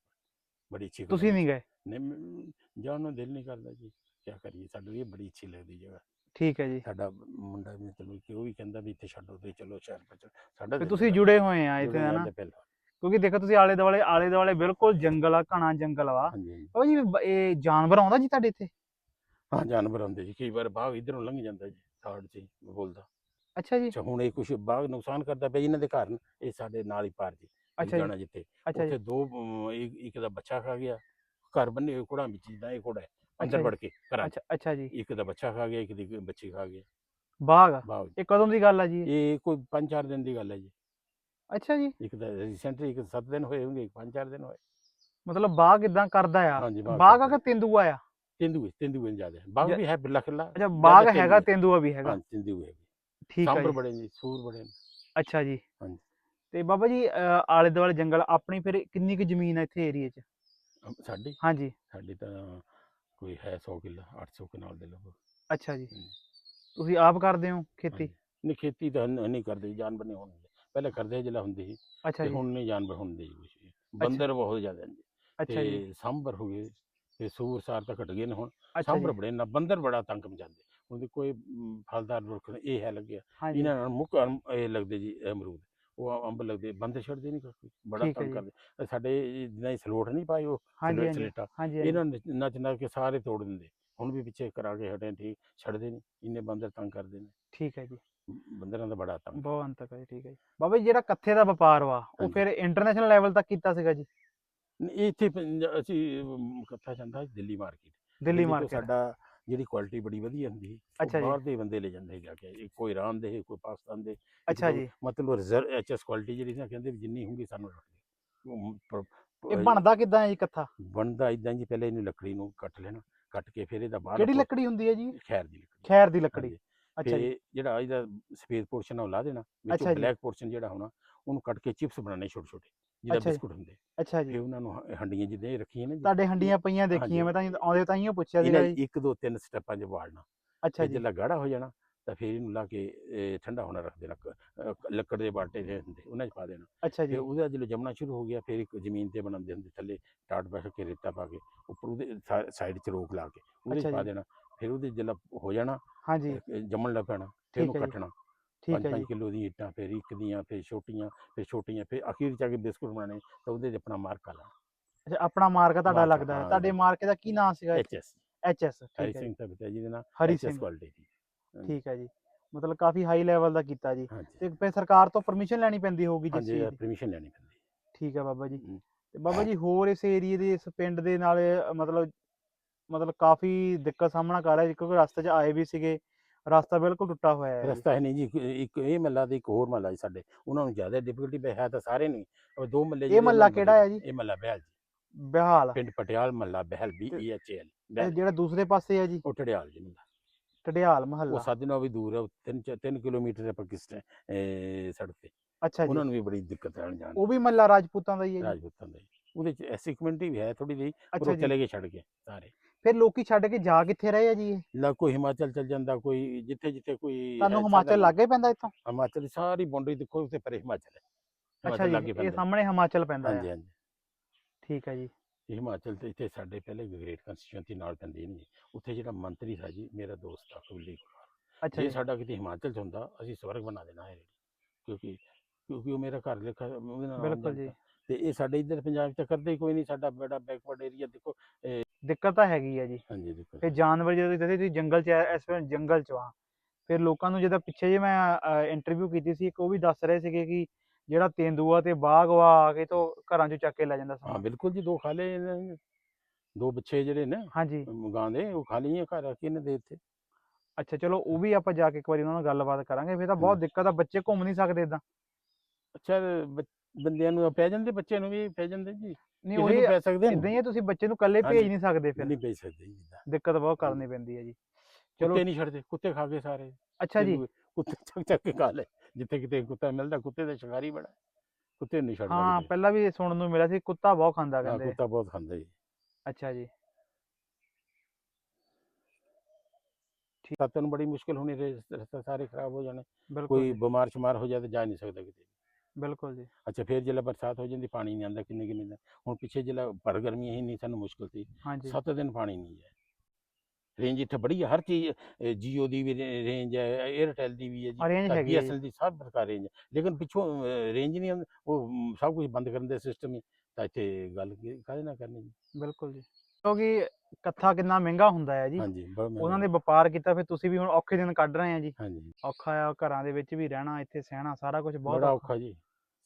ਬੜੀ ਅੱਛੀ ਤੁਸੀਂ ਨਹੀਂ ਗਏ? ਨਹੀਂ ਜਾਣ ਨੂੰ ਦਿਲ ਨਹੀਂ ਕਰਦਾ ਜੀ। ਕੀ ਕਰੀਏ ਸਾਨੂੰ ਇਹ ਬੜੀ ਅੱਛੀ ਲੱਗਦੀ ਜਗ੍ਹਾ। ਠੀਕ ਹੈ ਜੀ। ਸਾਡਾ ਮੁੰਡਾ ਵੀ ਚਲੋ ਕਿ ਉਹ ਵੀ ਕਹਿੰਦਾ ਵੀ ਇੱਥੇ ਛੱਡੋ ਤੇ ਚਲੋ ਸ਼ਹਿਰ ਵਿੱਚ ਸਾਡਾ ਤੇ ਦਿਲ ਤੁਸੀਂ ਕਰਦਾ, ਜੁੜੇ ਹੋਏ ਆ ਇੱਥੇ ਜੁੜੇ ਹਨਾ ਪਹਿਲਾਂ। ਕਿਉਂਕਿ ਦੇਖੋ ਤੁਸੀਂ ਆਲੇ ਦੁਆਲੇ ਆਲੇ ਦੁਆਲੇ ਬਿਲਕੁਲ ਜੰਗਲ ਆ ਘਣਾ ਜੰਗਲ ਵਾ। ਹਾਂਜੀ। ਬਾਬਾ ਜੀ ਇਹ ਜਾਨਵਰ ਆਉਂਦਾ ਜੀ ਤੁਹਾਡੇ ਇੱਥੇ? ਹਾਂ ਜਾਨਵਰ ਆਉਂਦੇ ਜੀ ਕਈ ਵਾਰ ਬਾਘ ਇਧਰੋਂ ਲੰਘ ਜਾਂਦਾ ਜੀ 'ਚ ਹੀ ਬੋਲਦਾ। ਅੱਛਾ ਜੀ। ਅੱਛਾ ਹੁਣ ਇਹ ਕੁਝ ਬਾਘ ਨੁਕਸਾਨ ਕਰਦਾ ਪਿਆ ਜੀ ਇਹਨਾਂ ਦੇ ਘਰ ਨੂੰ, ਇਹ ਸਾਡੇ ਨਾਲ ਹੀ ਪਾਰ ਜੀ ਅੱਛਾ ਜੀ। ਜਾਣਾ ਜਿੱਥੇ। ਅੱਛਾ ਉੱਥੇ ਜੀ ਦੋ ਅਮ, ਇੱਕ ਇੱਕ ਦਾ ਬੱਚਾ ਖਾ ਗਿਆ ਘਰ ਬੰਨੇ ਹੋਏ ਕੁੜਾਂ ਵਿੱਚ ਜਿੱਦਾਂ ਇਹ ਕੁੜਾ ਹੈ ਅੰਦਰ ਜੀ। ਵੜ ਕੇ ਘਰਾਂ 'ਚ। ਅੱਛਾ ਅੱਛਾ ਜੀ। ਇੱਕ ਦਾ ਬੱਚਾ ਖਾ ਗਿਆ ਇੱਕ ਦੀ ਬੱਚੀ ਖਾ ਗਿਆ ਬਾਗ? ਇਹ ਕਦੋਂ ਦੀ ਗੱਲ ਆ ਜੀ ਇਹ? ਕੋਈ 5-4 ਦਿਨ ਦੀ ਗੱਲ ਹੈ ਜੀ। ਅੱਛਾ ਜੀ। ਇੱਕ ਰੀਸੈਂਟਲੀ ਇੱਕ 7 ਦਿਨ ਹੋਏ ਹੋਣਗੇ ਇੱਕ 5-4 ਦਿਨ ਹੋਏ। ਮਤਲਬ ਬਾਗ ਇਦਾਂ ਕਰਦਾ ਆ। ਹਾਂਜੀ ਬਾਗ ਆ ਕਿ ਤੇਂਦੂਆ ਆ? ਤੇਂਦੂਏ ਤੇਂਦੂਏ ਜ਼ਿਆਦਾ ਹੈ। ਬਾਗ ਜਾਂ- ਵੀ ਹੈ ਬਿੱਲਾ ਖਿੱਲਾ ਅੱਛਾ ਬਾਗ ਜ਼ਿਆਦਾ ਹੈਗਾ। ਤੇਂਦੂਆ ਵੀ ਹੈਗਾ। ਹਾਂ ਤੇਂਦੂਏ ਹੈ ਠੀਕ ਆ ਸਾਂਬਰ ਜੀ। ਬੜੇ ਨੇ ਸੂਰ ਬੜੇ ਨੇ। ਅੱਛਾ ਜੀ। ਹਾਂਜੀ। ਤੇ ਬਾਬਾ ਜੀ ਅਹ, ਆਲੇ ਦੁਆਲੇ ਜੰਗਲ ਆਪਣੀ ਫਿਰ ਕਿੰਨੀ ਕੁ ਜ਼ਮੀਨ ਹੈ ਇੱਥੇ ਏਰੀਏ 'ਚ? ਅਮ, ਸਾਡੀ? ਹਾਂਜੀ। ਸਾਡੀ ਤਾਂ ਕੋਈ ਹੈ 100 ਕਿੱਲਾ 800 ਕਨਾਲ ਦੇ ਲਗਭਗ। ਅੱਛਾ ਜੀ। ਹਾਂਜੀ। ਤੁਸੀਂ ਆਪ ਕਰਦੇ ਹੋ ਖੇਤੀ। ਨਹੀਂ ਖੇਤੀ ਤਾਂ ਨ- ਨਹੀਂ ਕਰਦੇ ਜਾਨਵਰ ਨਹੀਂ ਹੋਣਗੇ। ਪਹਿਲਾਂ ਕਰਦੇ ਜਿਹੜਾ ਹੁੰਦੀ ਸੀ ਅੱਛਾ ਤੇ ਜੀ। ਹੁਣ ਨਹੀਂ ਜਾਨਵਰ ਹੁੰਦੇ ਜੀ ਕੁਛ। ਬੰਦਰ ਬਹੁਤ ਜ਼ਿਆਦਾ ਨੇ। ਅੱਛਾ ਜੀ। ਤੇ ਹੋ ਗਏ ਤੇ ਸੂਰ ਸਾਰ ਤਾਂ ਘਟ ਗਏ ਨੇ ਹੁਣ। ਅੱਛਾ ਜੀ। ਬੜੇ ਨਾ ਬੰਦਰ ਬੜਾ ਤੰਗ ਮਚਾਉਂਦੇ। ਉਹਦੇ ਕੋਈ ਮ, ਫਲਦਾਰ ਰੁੱਖ ਇਹ ਹੈ ਲੱਗਿਆ। ਇਹਨਾਂ ਨਾਲ ਅਮ- ਇਹ ਲੱਗਦੇ ਜੀ ਅਮਰੂਦ। ਉਹ ਅੰਬ ਲੱਗਦੇ ਬੰਦ ਛੱਡਦੇ ਨਹੀਂ ਕੋਈ ਬੜਾ ਠੀਕ ਹੈ ਤੰਗ ਜੀ। ਕਰਦੇ। ਸਾਡੇ ਜਿੰਨਾ ਹੀ ਸਲੋਟ ਨਹੀਂ ਪਾਏ ਉਹ ਸਲੇਟਾਂ। ਹਾਂਜੀ। ਇਹਨਾਂ ਨੂੰ ਨੱਚ ਨੱਚ ਕੇ ਸਾਰੇ ਤੋੜ ਦਿੰਦੇ। ਹੁਣ ਵੀ ਪਿੱਛੇ ਕਰਾ ਕੇ ਹਟੇ ਠੀਕ ਛੱਡਦੇ ਨਹੀਂ। ਇੰਨੇ ਬੰਦਰ ਤੰਗ ਕਰਦੇ ਨੇ। ਠੀਕ ਹੈ ਜੀ। ਬੰਦਰਾਂ ਦਾ ਬੜਾ ਤੰਗ ਬਹੁਤ ਅੰਤਕ ਹੈ ਠੀਕ ਹੈ ਜੀ। ਬਾਬਾ ਜੀ ਜਿਹੜਾ ਕੱਥੇ ਦਾ ਵਪਾਰ ਵਾ ਉਹ ਹਾਂਜੀ। ਫਿਰ ਇੰਟਰਨੈਸ਼ਨਲ ਲੈਵਲ ਤੱਕ ਕੀਤਾ ਸੀਗਾ ਜੀ? ਨਹੀਂ, ਇੱਥੇ ਪੰਜ- ਅਸੀਂ ਅਮ, ਕੱਥਾ ਜਾਂਦਾ ਦਿੱਲੀ ਮਾਰਕੀਟ ਦਿੱਲੀ ਮਾਰਕੀਟ ਸਾਡਾ ਜਿਹੜੀ ਕੁਆਲਿਟੀ ਬੜੀ ਵਧੀਆ ਹੁੰਦੀ ਸੀ ਉਹ ਅੱਛਾ ਜੀ। ਬਾਹਰ ਦੇ ਬੰਦੇ ਲੈ ਜਾਂਦੇ ਜਾ ਕੇ। ਇਹ ਕੋਈ ਇਰਾਨ ਦੇ ਕੋਈ ਪਾਕਿਸਤਾਨ ਦੇ। ਅੱਛਾ ਜੀ। ਮਤਲਬ ਰਿਜ਼ਰਵ ਐਚਐਸ ਕੁਆਲਿਟੀ ਜਿਹੜੀ ਨਾ ਕਹਿੰਦੇ ਵੀ ਜਿੰਨੀ ਹੋਊਗੀ ਸਾਨੂੰ ਰੱਖ ਦਿਓ। ਉਹ ਪ- ਪ- ਇਹ ਬਣਦਾ ਕਿਦਾਂ ਹੈ ਜੀ ਕੱਥਾ ਬਣਦਾ ਇਦਾਂ ਜੀ ਪਹਿਲੇ ਇਹਨੂੰ ਲੱਕੜੀ ਨੂੰ ਕੱਟ ਲੈਣਾ ਕੱਟ ਕੇ ਫਿਰ ਇਹਦਾ ਬਾਹਰ ਕਿਹੜੀ ਲੱਕੜੀ ਹੁੰਦੀ ਹੈ ਜੀ? ਖੈਰ ਦੀ ਲੱਕੜੀ। ਖੈਰ ਦੀ ਲੱਕੜੀ। ਹਾਂਜੀ। ਤੇ ਜਿਹੜਾ ਇਹਦਾ ਸਫੇਦ ਪੋਰਸ਼ਨ ਉਹ ਲਾ ਦੇਣਾ ਵਿੱਚੋਂ। ਬਲੈਕ ਪੋਰਸ਼ਨ ਜਿਹੜਾ ਹੋਣਾ ਉਹਨੂੰ ਕੱਟ ਕੇ ਚਿਪਸ ਬਣਾਉਣੇ ਛੋਟੇ ਛੋਟੇ ਜਿਹਦਾ। ਬਿਸਕੁਟ ਹੁੰਦੇ। ਅੱਛਾ ਜੀ। ਉਹਨਾਂ ਨੂੰ ਹੰਡੀਆਂ ਜਿੱਦਾਂ ਰੱਖੀਆਂ ਨੇ ਤੁਹਾਡੇ ਹੰਡੀਆਂ ਪਈਆਂ ਦੇਖੀਆਂ। ਮੈਂ ਤਾਂ ਆਉਂਦੇ ਤਾਂ ਹੀ ਪੁੱਛਿਆ ਇਹਨਾਂ ਜੀ। ਇੱਕ ਦੋ ਤਿੰਨ ਸਟੈਪਾਂ 'ਚ ਵਾੜਨਾ ਅੱਛਾ ਜੀ। ਜਦੋਂ ਗਾੜਾ ਹੋ ਜਾਣਾ ਤਾਂ ਫਿਰ ਇਹਨੂੰ ਲਾ ਕੇ ਠੰਡਾ ਹੋਣਾ ਰੱਖ ਦੇਣਾ ਲੱਕੜ ਦੇ ਬਾਟੇ ਦੇ ਹੁੰਦੇ ਉਹਨਾਂ 'ਚ ਪਾ ਦੇਣਾ। ਅੱਛਾ ਜੀ। ਉਹਦਾ ਜਦੋਂ ਜੰਮਣਾ ਸ਼ੁਰੂ ਹੋ ਗਿਆ ਫਿਰ ਇੱਕ ਜ਼ਮੀਨ ਤੇ ਬਣਾਉਂਦੇ ਹੁੰਦੇ ਥੱਲੇ ਟਾਟ ਬੈਠ ਕੇ ਰੇਤਾ ਪਾ ਕੇ ਉੱਪਰ ਉਹਦੇ ਸਾਈਡ 'ਚ ਰੋਕ ਲਾ ਕੇ ਉਹਦੇ ਪਾ। ਦੇਣਾ। ਫਿਰ ਉਹਦੇ ਜਦੋਂ ਹੋ ਜਾਣਾ ਹਾਂਜੀ। ਜੰਮਣ ਲੱਗ ਪੈਣਾ ਫਿਰ ਉਹਨੂੰ। ਕੱਟਣਾ। ਠੀਕ ਹੈ ਜੀ। ਪੰਜ ਕਿਲੋ ਦੀਆਂ ਇੱਟਾਂ ਫਿਰ ਇੱਕ ਦੀਆਂ ਫਿਰ ਛੋਟੀਆਂ ਫਿਰ ਛੋਟੀਆਂ ਫਿਰ ਅਖੀਰ ਚ ਆ ਕੇ ਬਿਸਕੁਟ ਬਣਾਣੇ ਤਾਂ ਉਹਦੇ 'ਚ ਆਪਣਾ ਮਾਰਕ ਅੱਛਾ ਆਪਣਾ ਮਾਰਕਾ ਤੁਹਾਡਾ ਲੱਗਦਾ ਹੈ। ਤੁਹਾਡੇ। ਮਾਰਕੇ ਦਾ ਕੀ ਨਾਮ ਸੀਗਾ? H S. ਐਚਐਸ ਹਰੀ ਠੀਕ ਹੈ ਸਿੰਘ ਦਾ ਪਿਤਾ ਜੀ ਦੇ ਨਾਲ ਹਰੀ ਸਿੰਘ। ਕੁਆਲਿਟੀ ਦੀ। ਠੀਕ ਹੈ ਜੀ। ਮਤਲਬ ਕਾਫੀ ਹਾਈ ਲੈਵਲ ਦਾ ਕੀਤਾ ਜੀ। ਤੇ ਫਿਰ ਸਰਕਾਰ ਤੋਂ ਪਰਮਿਸ਼ਨ ਲੈਣੀ ਪੈਂਦੀ ਹੋਊਗੀ ਜਿਸ ਚੀਜ਼ ਦੀ? ਪਰਮਿਸ਼ਨ ਲੈਣੀ ਪੈਂਦੀ। ਠੀਕ ਹੈ ਬਾਬਾ ਜੀ। ਤੇ ਬਾਬਾ ਜੀ ਹੋਰ ਇਸ ਏਰੀਏ ਦੇ ਇਸ ਪਿੰਡ ਦੇ ਨਾਲ ਮਤਲਬ ਮਤਲਬ ਕਾਫੀ ਦਿੱਕਤ ਸਾਹਮਣਾ ਕਰ ਰਿਹਾ ਜੀ, ਕਿਉਂਕਿ ਰਸਤੇ 'ਚ ਆਏ ਵੀ ਸੀਗੇ ਰਸਤਾ ਬਿਲਕੁਲ ਟੁੱਟਾ ਹੋਇਆ ਹੈ। ਰਸਤਾ ਹੈ ਨਹੀਂ ਜੀ ਇੱਕ- ਇਹ ਮੱਲਾ ਤੇ ਇੱਕ ਹੋਰ ਮੱਲਾ ਜੀ ਸਾਡੇ ਉਹਨਾਂ ਨੂੰ ਜ਼ਿਆਦਾ ਡਿਫਿਕਲਟੀ ਹੈ ਤਾਂ ਸਾਰੇ ਨਹੀਂ ਉਹ ਦੋ ਮੱਲੇ ਇਹ ਮਹੱਲਾ ਕਿਹੜਾ ਹੈ ਜੀ? ਇਹ ਮੱਲਾ ਬਹਿਲ ਜੀ। ਬਿਹਾਲ। ਪਿੰਡ Patial Malla Behal B E H L ਜਿਹੜਾ ਦੂਸਰੇ ਪਾਸੇ ਹੈ ਜੀ? ਉਹ ਟੜਿਆਲ ਜੀ ਮੱਲਾ ਟਡਿਆਲ ਉਹ ਮਹੱਲਾ ਸਾਡੇ ਨਾਲੋਂ ਵੀ ਦੂਰ ਹੈ ਉਹ ਤਿੰਨ ਚ- ਤਿੰਨ ਕਿਲੋਮੀਟਰ ਹੈ ਪਾਕਿਸਤਾਨ ਸੜਕ ਤੇ। ਅੱਛਾ ਜੀ। ਉਹਨਾਂ ਨੂੰ ਵੀ ਬੜੀ ਦਿੱਕਤ ਆਣ ਜਾਣ ਉਹ ਵੀ ਮਹੱਲਾ ਰਾਜਪੂਤਾਂ ਦਾ ਹੀ ਹੈ ਜੀ? ਰਾਜਪੂਤਾਂ ਦਾ ਜੀ। ਉਹਦੇ ਚ ਐਸੀ ਕਮਿਊਨਿਟੀ ਵੀ ਹੈ ਥੋੜੀ ਜਿਹੀ ਪਰ ਉਹ ਚਲੇ ਗਏ ਛੱਡ ਕੇ ਸਾਰੇ। ਫਿਰ ਲੋਕੀ ਛੱਡ ਕੇ ਜਾ ਕਿੱਥੇ ਰਹੇ ਆ ਜੀ ਇਹ? ਲਾ ਕੋਈ ਹਿਮਾਚਲ ਚਲ ਜਾਂਦਾ ਕੋਈ ਜਿੱਥੇ ਜਿੱਥੇ ਕੋਈ ਤੁਹਾਨੂੰ ਹਿਮਾਚਲ ਲੱਗੇ ਪੈਂਦਾ ਇੱਥੋਂ? ਹਿਮਾਚਲ ਦੀ ਸਾਰੀ ਬਾਉਂਡਰੀ ਦੇਖੋ ਉੱਤੇ ਪਰੇ ਹਿਮਾਚਲ ਹੈ। ਅੱਛਾ ਜੀ ਇਹ ਸਾਹਮਣੇ ਹਿਮਾਚਲ ਪੈਂਦਾ ਹਾਂਜੀ ਹੈ ਹਾਂਜੀ। ਠੀਕ ਹੈ ਜੀ। ਹਿਮਾਚਲ ਤੇ ਇੱਥੇ ਸਾਡੇ ਪਹਿਲੇ ਗ੍ਰੇਟ ਕੰਸਟੀਚੁਐਂਸੀ ਨਾਲ ਪੈਂਦੀ ਨਹੀਂ ਉੱਥੇ ਜਿਹੜਾ ਮੰਤਰੀ ਸੀ ਜੀ ਮੇਰਾ ਦੋਸਤ ਆ ਕੁਮਾਰ ਅੱਛਾ ਜੇ ਸਾਡਾ ਕਿਤੇ ਹਿਮਾਚਲ ਚ ਹੁੰਦਾ ਅਸੀਂ ਸਵਰਗ ਬਣਾ ਦੇਣਾ ਹੈ ਕਿਉਂਕਿ ਕਿਉਂਕਿ ਉਹ ਮੇਰਾ ਘਰ ਲਿਖਾ ਬਿਲਕੁਲ ਜੀ। ਤੇ ਇਹ ਸਾਡੇ ਇੱਧਰ ਪੰਜਾਬ ਚ ਕਰਦੇ ਹੀ ਕੋਈ ਨਹੀਂ ਸਾਡਾ ਬੜਾ ਬੈਕਵਰਡ ਏਰੀਆ ਦੇਖੋ ਦਿੱਕਤ ਤਾਂ ਹੈਗੀ ਹੈ ਜੀ। ਹਾਂਜੀ ਦੇਖੋ ਫਿਰ ਜਾਨਵਰ ਜਦੋਂ ਤੁਸੀਂ ਤੁਸੀਂ ਜੰਗਲ 'ਚ ਆ, ਇਸ ਵੇਲੇ ਜੰਗਲ 'ਚ ਆ ਫਿਰ ਲੋਕਾਂ ਨੂੰ ਜਦੋਂ ਪਿੱਛੇ ਜੇ ਮੈਂ ਇੰਟਰਵਿਊ ਕੀਤੀ ਸੀ ਇੱਕ ਉਹ ਵੀ ਦੱਸ ਰਹੇ ਸੀਗੇ ਕਿ ਜਿਹੜਾ ਤੇਂਦੂਆ ਤੇ ਵਾ ਆ ਕੇ ਤੋਂ ਘਰਾਂ 'ਚੋਂ ਚੱਕ ਕੇ ਲੈ ਜਾਂਦਾ ਹਾਂ ਸਮਾਨ ਬਿਲਕੁਲ ਜੀ ਦੋ ਖਾਲੇ ਦੋ ਬੱਚੇ ਜਿਹੜੇ ਨੇ ਹਾਂਜੀ। ਗਾਂ ਦੇ ਉਹ ਖਾਲੀ ਆ ਘਰ ਕਿਹਨੇ ਦੇ ਇੱਥੇ ਅੱਛਾ ਚਲੋ ਉਹ ਵੀ ਆਪਾਂ ਜਾ ਕੇ ਇੱਕ ਵਾਰੀ ਉਹਨਾਂ ਨਾਲ ਗੱਲਬਾਤ ਕਰਾਂਗੇ। ਫਿਰ ਤਾਂ ਬਹੁਤ ਹਮ। ਦਿੱਕਤ ਆ ਬੱਚੇ ਘੁੰਮ ਨਹੀਂ ਸਕਦੇ ਇਦਾਂ। ਅੱਛਾ ਬੰਦਿਆਂ ਨੂੰ ਪੈ ਜਾਂਦੇ ਬੱਚੇ ਨੂੰ ਵੀ ਪੈ ਜਾਂਦੇ ਜੀ। ਨਹੀਂ ਕਿਸੇ ਉਹੀ ਪੈ ਸਕਦੇ ਇਦਾਂ ਹੀ ਹੈ ਤੁਸੀਂ ਬੱਚੇ ਨੂੰ ਇਕੱਲੇ ਭੇਜ ਹਾਂਜੀ। ਨਹੀਂ ਸਕਦੇ ਫਿਰ। ਨਹੀਂ ਭੇਜ ਸਕਦੇ ਜੀ ਦਿੱਕਤ ਬਹੁਤ। ਕਰਨੀ ਪੈਂਦੀ ਹੈ ਜੀ। ਚਲੋ ਕੁੱਤੇ ਨਹੀਂ ਛੱਡਦੇ ਕੁੱਤੇ ਖਾ ਗਏ ਸਾਰੇ। ਅੱਛਾ ਜੀ। ਤੇਂਦੂਏ, ਕੁੱਤੇ ਚੱਕ ਚੱਕ ਕੇ ਖਾ ਲੈ ਜਿੱਥੇ ਕਿਤੇ ਕੁੱਤਾ ਮਿਲਦਾ ਕੁੱਤੇ ਦਾ ਸ਼ਿਕਾਰੀ ਬੜਾ ਕੁੱਤੇ ਨੂੰ ਨਹੀਂ ਛੱਡਦਾ ਹਾਂ ਕਿਤੇ। ਪਹਿਲਾਂ ਵੀ ਸੁਣਨ ਨੂੰ ਮਿਲਿਆ ਸੀ ਕੁੱਤਾ ਬਹੁਤ ਖਾਂਦਾ ਹਾਂ, ਕਹਿੰਦੇ। ਕੁੱਤਾ ਬਹੁਤ ਖਾਂਦਾ ਜੀ। ਅੱਛਾ ਜੀ। ਸਾਤੋਂ ਨੂੰ ਬੜੀ ਮੁਸ਼ਕਿਲ ਹੋਣੀ ਰਸਤੇ ਰਸਤੇ ਸਾਰੇ ਖਰਾਬ ਹੋ ਜਾਣੇ। ਬਿਲਕੁਲ ਕੋਈ ਜੀ, ਬਿਮਾਰ ਸ਼ਮਾਰ ਹੋ ਜਾਏ ਤਾਂ ਜਾ ਨਹੀਂ ਸਕਦਾ ਕਿਤੇ। ਬਿਲਕੁਲ ਜੀ। ਅੱਛਾ ਫਿਰ ਜਦੋਂ ਬਰਸਾਤ ਹੋ ਜਾਂਦੀ ਪਾਣੀ ਨਹੀਂ ਆਉਂਦਾ ਕਿੰਨੇ ਕਿੰਨੇ ਦਿਨ? ਹੁਣ ਪਿੱਛੇ ਜਿਹੜਾ ਭਰ ਗਰਮੀ ਹੀ ਨਹੀਂ ਸਾਨੂੰ ਮੁਸ਼ਕਿਲ ਸੀ। ਹਾਂਜੀ। ਸੱਤ ਦਿਨ ਪਾਣੀ ਨਹੀਂ ਹੈ। ਰੇਂਜ ਇੱਥੇ ਬੜੀ ਹੈ ਹਰ ਚੀਜ਼ ਜੀਓ ਦੀ ਵੀ ਰੇਂਜ ਹੈ 에ਅਰਟੈਲ ਦੀ ਵੀ ਹੈ ਜੀ। BSNL ਦੀ ਸਭ ਪ੍ਰਕਾਰ ਰੇਂਜ ਹੈ। ਲੇਕਿਨ ਪਿੱਛੋਂ ਰੇਂਜ ਨਹੀਂ ਉਹ ਸਭ ਕੁਝ ਬੰਦ ਕਰਨ ਦੇ ਸਿਸਟਮ ਹੀ। ਤਾਂ ਇੱਥੇ ਗੱਲ ਕਾਹਦੇ ਨਾਲ ਕਰਨੀ ਜੀ? ਬਿਲਕੁਲ ਜੀ। ਕਿਉਂਕਿ ਕੱਥਾ ਕਿੰਨਾ ਮਹਿੰਗਾ ਹੁੰਦਾ ਹੈ ਜੀ? ਹਾਂਜੀ ਉਹਨਾਂ। ਨੇ ਵਪਾਰ ਕੀਤਾ ਫਿਰ ਤੁਸੀਂ ਵੀ ਹੁਣ ਔਖੇ ਦਿਨ ਕੱਢ ਰਹੇ ਆ ਜੀ। ਹਾਂਜੀ ਔਖਾ ਆ ਘਰਾਂ ਦੇ ਵਿੱਚ ਵੀ ਰਹਿਣਾ ਇੱਥੇ ਸਹਿਣਾ ਸਾਰਾ ਕੁਝ ਬਹੁਤ ਔਖਾ। ਜੀ।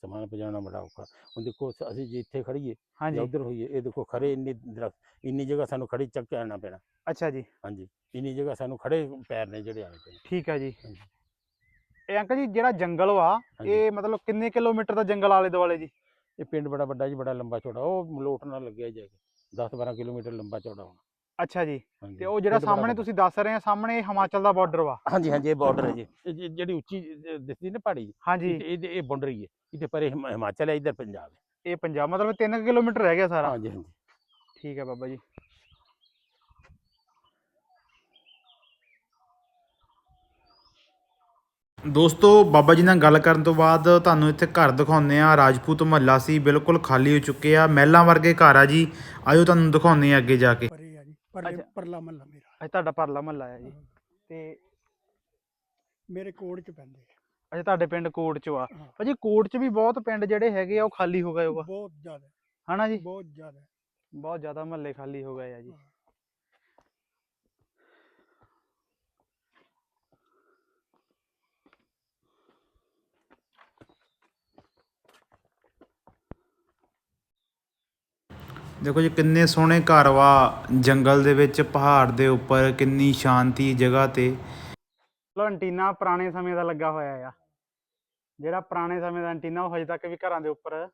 ਸਮਾਨ ਪਹੁੰਚਾਉਣਾ ਬੜਾ ਔਖਾ। ਹੁਣ ਦੇਖੋ ਅਸੀਂ ਜੇ ਇੱਥੇ ਖੜੀਏ ਹਾਂਜੀ। ਉਧਰ ਹੋਈਏ ਇਹ ਦੇਖੋ ਖੜੇ ਇੰਨੀ ਦਰਖਤ ਇੰਨੀ ਜਗ੍ਹਾ ਸਾਨੂੰ ਖੜੀ ਚੱਕ ਕੇ ਆਉਣਾ ਪੈਣਾ। ਅੱਛਾ ਜੀ। ਹਾਂਜੀ ਇੰਨੀ ਜਗ੍ਹਾ ਸਾਨੂੰ ਖੜੇ ਪੈਰ ਨੇ ਜਿਹੜੇ ਆਣੇ ਪੈਣੇ। ਠੀਕ ਹੈ ਜੀ। ਇਹ ਅੰਕਲ ਜੀ ਜਿਹੜਾ ਜੰਗਲ ਵਾ। ਇਹ ਮਤਲਬ ਕਿੰਨੇ ਕਿਲੋਮੀਟਰ ਦਾ ਜੰਗਲ ਆਲੇ ਦੁਆਲੇ ਜੀ? ਇਹ ਪਿੰਡ ਬੜਾ ਵੱਡਾ ਜੀ ਬੜਾ ਲੰਬਾ ਚੌੜਾ ਉਹ ਮਲੋਟ ਨਾਲ ਲੱਗਿਆ ਜਾ ਕੇ। 10 12 ਕਿਲੋਮੀਟਰ ਲੰਬਾ ਚੌੜਾ ਹੋਣਾ। ਅੱਛਾ ਜੀ ਹਾਂਜੀ। ਤੇ ਉਹ ਜਿਹੜਾ ਸਾਹਮਣੇ। ਤੁਸੀਂ ਦੱਸ ਰਹੇ ਆ ਸਾਹਮਣੇ ਇਹ ਹਿਮਾਚਲ ਦਾ ਬਾਰਡਰ ਵਾ। ਹਾਂਜੀ ਹਾਂਜੀ ਇਹ ਬਾਰਡਰ ਹੈ ਜੀ। ਇਹ ਜਿ- ਜਿਹੜੀ ਉੱਚੀ ਦਿਸਦੀ ਨਾ ਪਹਾੜੀ ਹਾਂਜੀ। ਇਹ ਇਹ ਬਾਰਡਰ ਹੀ। ਇਹਦੇ ਪਰੇ ਹਿਮ- ਹਿਮਾਚਲ ਹੈ ਇਧਰ ਪੰਜਾਬ ਹੈ। ਇਹ ਪੰਜਾਬ ਮਤਲਬ 3 ਕਿਲੋਮੀਟਰ ਰਹਿ ਗਿਆ ਸਾਰਾ। ਹਾਂਜੀ ਹਾਂਜੀ। ਠੀਕ ਹੈ ਬਾਬਾ ਜੀ। ਦੋਸਤੋ ਬਾਬਾ ਜੀ ਨਾਲ ਗੱਲ ਕਰਨ ਤੋਂ ਬਾਅਦ ਤੁਹਾਨੂੰ ਇੱਥੇ ਘਰ ਦਿਖਾਉਂਦੇ ਆ ਰਾਜਪੂਤ ਮਹੱਲਾ ਸੀ ਬਿਲਕੁਲ ਖਾਲੀ ਹੋ ਚੁੱਕੇ ਆ। ਮਹਿਲਾਂ ਵਰਗੇ ਘਰ ਆ ਜੀ। ਆਇਓ ਤੁਹਾਨੂੰ ਦਿਖਾਉਂਦੇ ਆ ਅੱਗੇ ਜਾ ਕੇ। ਪਰੇ ਆ ਜੀ ਪਰਲੇ ਅੱਛਾ। ਪਰਲਾ ਮਹੱਲਾ ਮੇਰਾ। ਅੱਜ ਤੁਹਾਡਾ ਪਰਲਾ ਮਹੱਲਾ ਆ ਜੀ। ਹਾਂ। ਤੇ ਮੇਰੇ ਕੋਡ ਚ ਪੈਂਦੇ ਆ। ਅੱਛਾ ਤੁਹਾਡੇ ਪਿੰਡ ਕੋਟ ਚ ਆ। ਹਾਂ। ਭਾਜੀ ਕੋਟ ਚ ਵੀ ਬਹੁਤ ਪਿੰਡ ਜਿਹੜੇ ਹੈਗੇ ਆ ਉਹ ਖਾਲੀ ਹੋ ਗਏ ਵਾ ਬਹੁਤ ਜ਼ਿਆਦਾ। ਹਨਾ ਜੀ? ਬਹੁਤ ਜ਼ਿਆਦਾ। ਬਹੁਤ ਜ਼ਿਆਦਾ ਮਹੱਲੇ ਖਾਲੀ ਹੋ ਗਏ ਆ ਜੀ। ਹਾਂ। ਦੇਖੋ ਜੀ ਕਿੰਨੇ ਸੋਹਣੇ ਘਰ ਵਾ ਜੰਗਲ ਦੇ ਵਿੱਚ ਪਹਾੜ ਦੇ ਉੱਪਰ ਕਿੰਨੀ ਸ਼ਾਂਤੀ ਜਗ੍ਹਾ ਤੇ। ਚਲੋ ਐਂਟੀਨਾ ਪੁਰਾਣੇ ਸਮੇਂ ਦਾ ਲੱਗਾ ਹੋਇਆ ਆ। ਜਿਹੜਾ ਪੁਰਾਣੇ ਸਮੇਂ ਦਾ ਐਂਟੀਨਾ ਉਹ ਹਜੇ ਤੱਕ ਵੀ ਘਰਾਂ ਦੇ ਉੱਪਰ।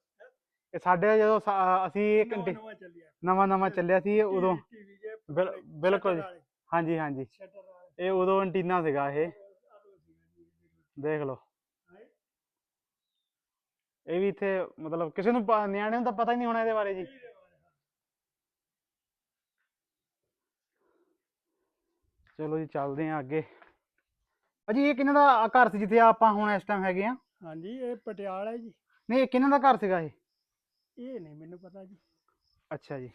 ਇਹ ਸਾਡੇ ਜਦੋਂ ਸਾ- ਅਸੀਂ ਇੱਕ ਨਵਾਂ ਨਵਾਂ ਚੱਲਿਆ। ਨਵਾਂ ਨਵਾਂ ਚੱਲਿਆ ਸੀ ਉਦੋਂ ਬਿਲ- ਬਿਲਕੁਲ ਹਾਂਜੀ ਹਾਂਜੀ। ਇਹ ਉਦੋਂ ਐਂਟੀਨਾ ਸੀਗਾ ਇਹ। ਦੇਖ ਲਓ। ਇਹ ਵੀ ਇੱਥੇ ਮਤਲਬ ਕਿਸੇ ਨੂੰ ਪ- ਨਿਆਣਿਆਂ ਨੂੰ ਤਾਂ ਪਤਾ ਹੀ ਨਹੀਂ ਹੋਣਾ ਇਹਦੇ ਬਾਰੇ ਜੀ। ਚਲੋ ਜੀ ਚੱਲਦੇ ਆਂ ਅੱਗੇ। ਅਜੀ ਇਹ ਕਿਹਨਾਂ ਦਾ ਘਰ ਸੀ ਜਿੱਥੇ ਆਪਾਂ ਹੁਣ ਇਸ ਟਾਈਮ ਹੈਗੇ ਆ? ਹਾਂਜੀ ਇਹ ਪਟਿਆਲਾ ਜੀ। ਨਹੀਂ ਇਹ ਕਿਹਨਾਂ ਦਾ ਘਰ ਸੀਗਾ ਇਹ? ਇਹ ਨਹੀਂ ਮੈਨੂੰ ਪਤਾ ਜੀ। ਅੱਛਾ ਜੀ।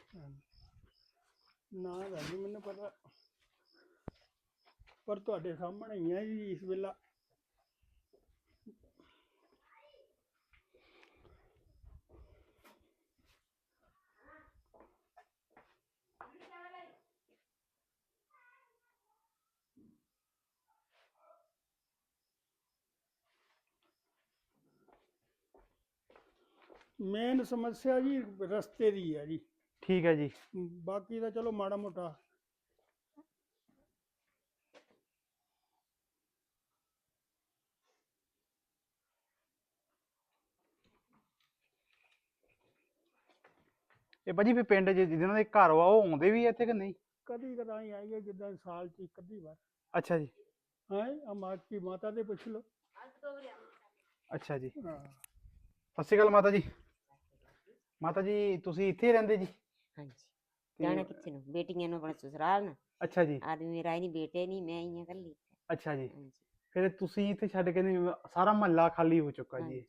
ਨਾ ਦਾ ਨਹੀਂ ਮੈਨੂੰ ਪਤਾ। ਪਰ ਤੁਹਾਡੇ ਸਾਹਮਣੇ ਹੀ ਆ ਜੀ ਇਸ ਵੇਲਾ। ਮੇਨ ਸਮੱਸਿਆ ਜੀ ਰਸਤੇ ਦੀ ਹੈ ਜੀ। ਠੀਕ ਹੈ ਜੀ। ਬਾਕੀ ਤਾਂ ਚਲੋ ਮਾੜਾ ਮੋਟਾ। ਇਹ ਭਾਜੀ ਵੀ ਪਿੰਡ 'ਚ ਜਿਹਨਾਂ ਦੇ ਘਰ ਵਾ ਉਹ ਆਉਂਦੇ ਵੀ ਆ ਇੱਥੇ ਕਿ ਨਹੀਂ? ਕਦੀ ਕਦਾਈ ਆਈਏ ਜਿੱਦਾਂ ਸਾਲ ਚ ਇੱਕ ਅੱਧੀ ਵਾਰ। ਅੱਛਾ ਜੀ। ਹਾਂ ਆ ਮਾਤਾ ਦੇ ਪੁੱਛ ਲਓ। ਅੱਛਾ ਜੀ। ਹਾਂ। ਸਤਿ ਸ਼੍ਰੀ ਅਕਾਲ ਮਾਤਾ ਜੀ। ਮਾਤਾ ਜੀ ਤੁਸੀਂ ਇੱਥੇ ਹੀ ਰਹਿੰਦੇ ਜੀ? ਹਾਂਜੀ। ਜਾਣਾ ਕਿੱਥੇ ਨੂੰ? ਬੇਟੀਆਂ ਨੂੰ ਆਪਣੇ ਸਸੁਰਾਲ ਨਾ। ਅੱਛਾ ਜੀ। ਆਦਮੀ ਮੇਰਾ ਹੀ ਨਹੀਂ ਬੇਟੇ ਨਹੀਂ ਮੈਂ ਹੀ ਆ ਇਕੱਲੀ ਅੱਛਾ ਜੀ। ਫਿਰ ਤੁਸੀਂ ਇੱਥੇ ਛੱਡ ਕੇ ਨਹੀਂ ਸਾਰਾ ਮਹੱਲਾ ਖਾਲੀ ਹੋ ਚੁੱਕਾ ਜੀ।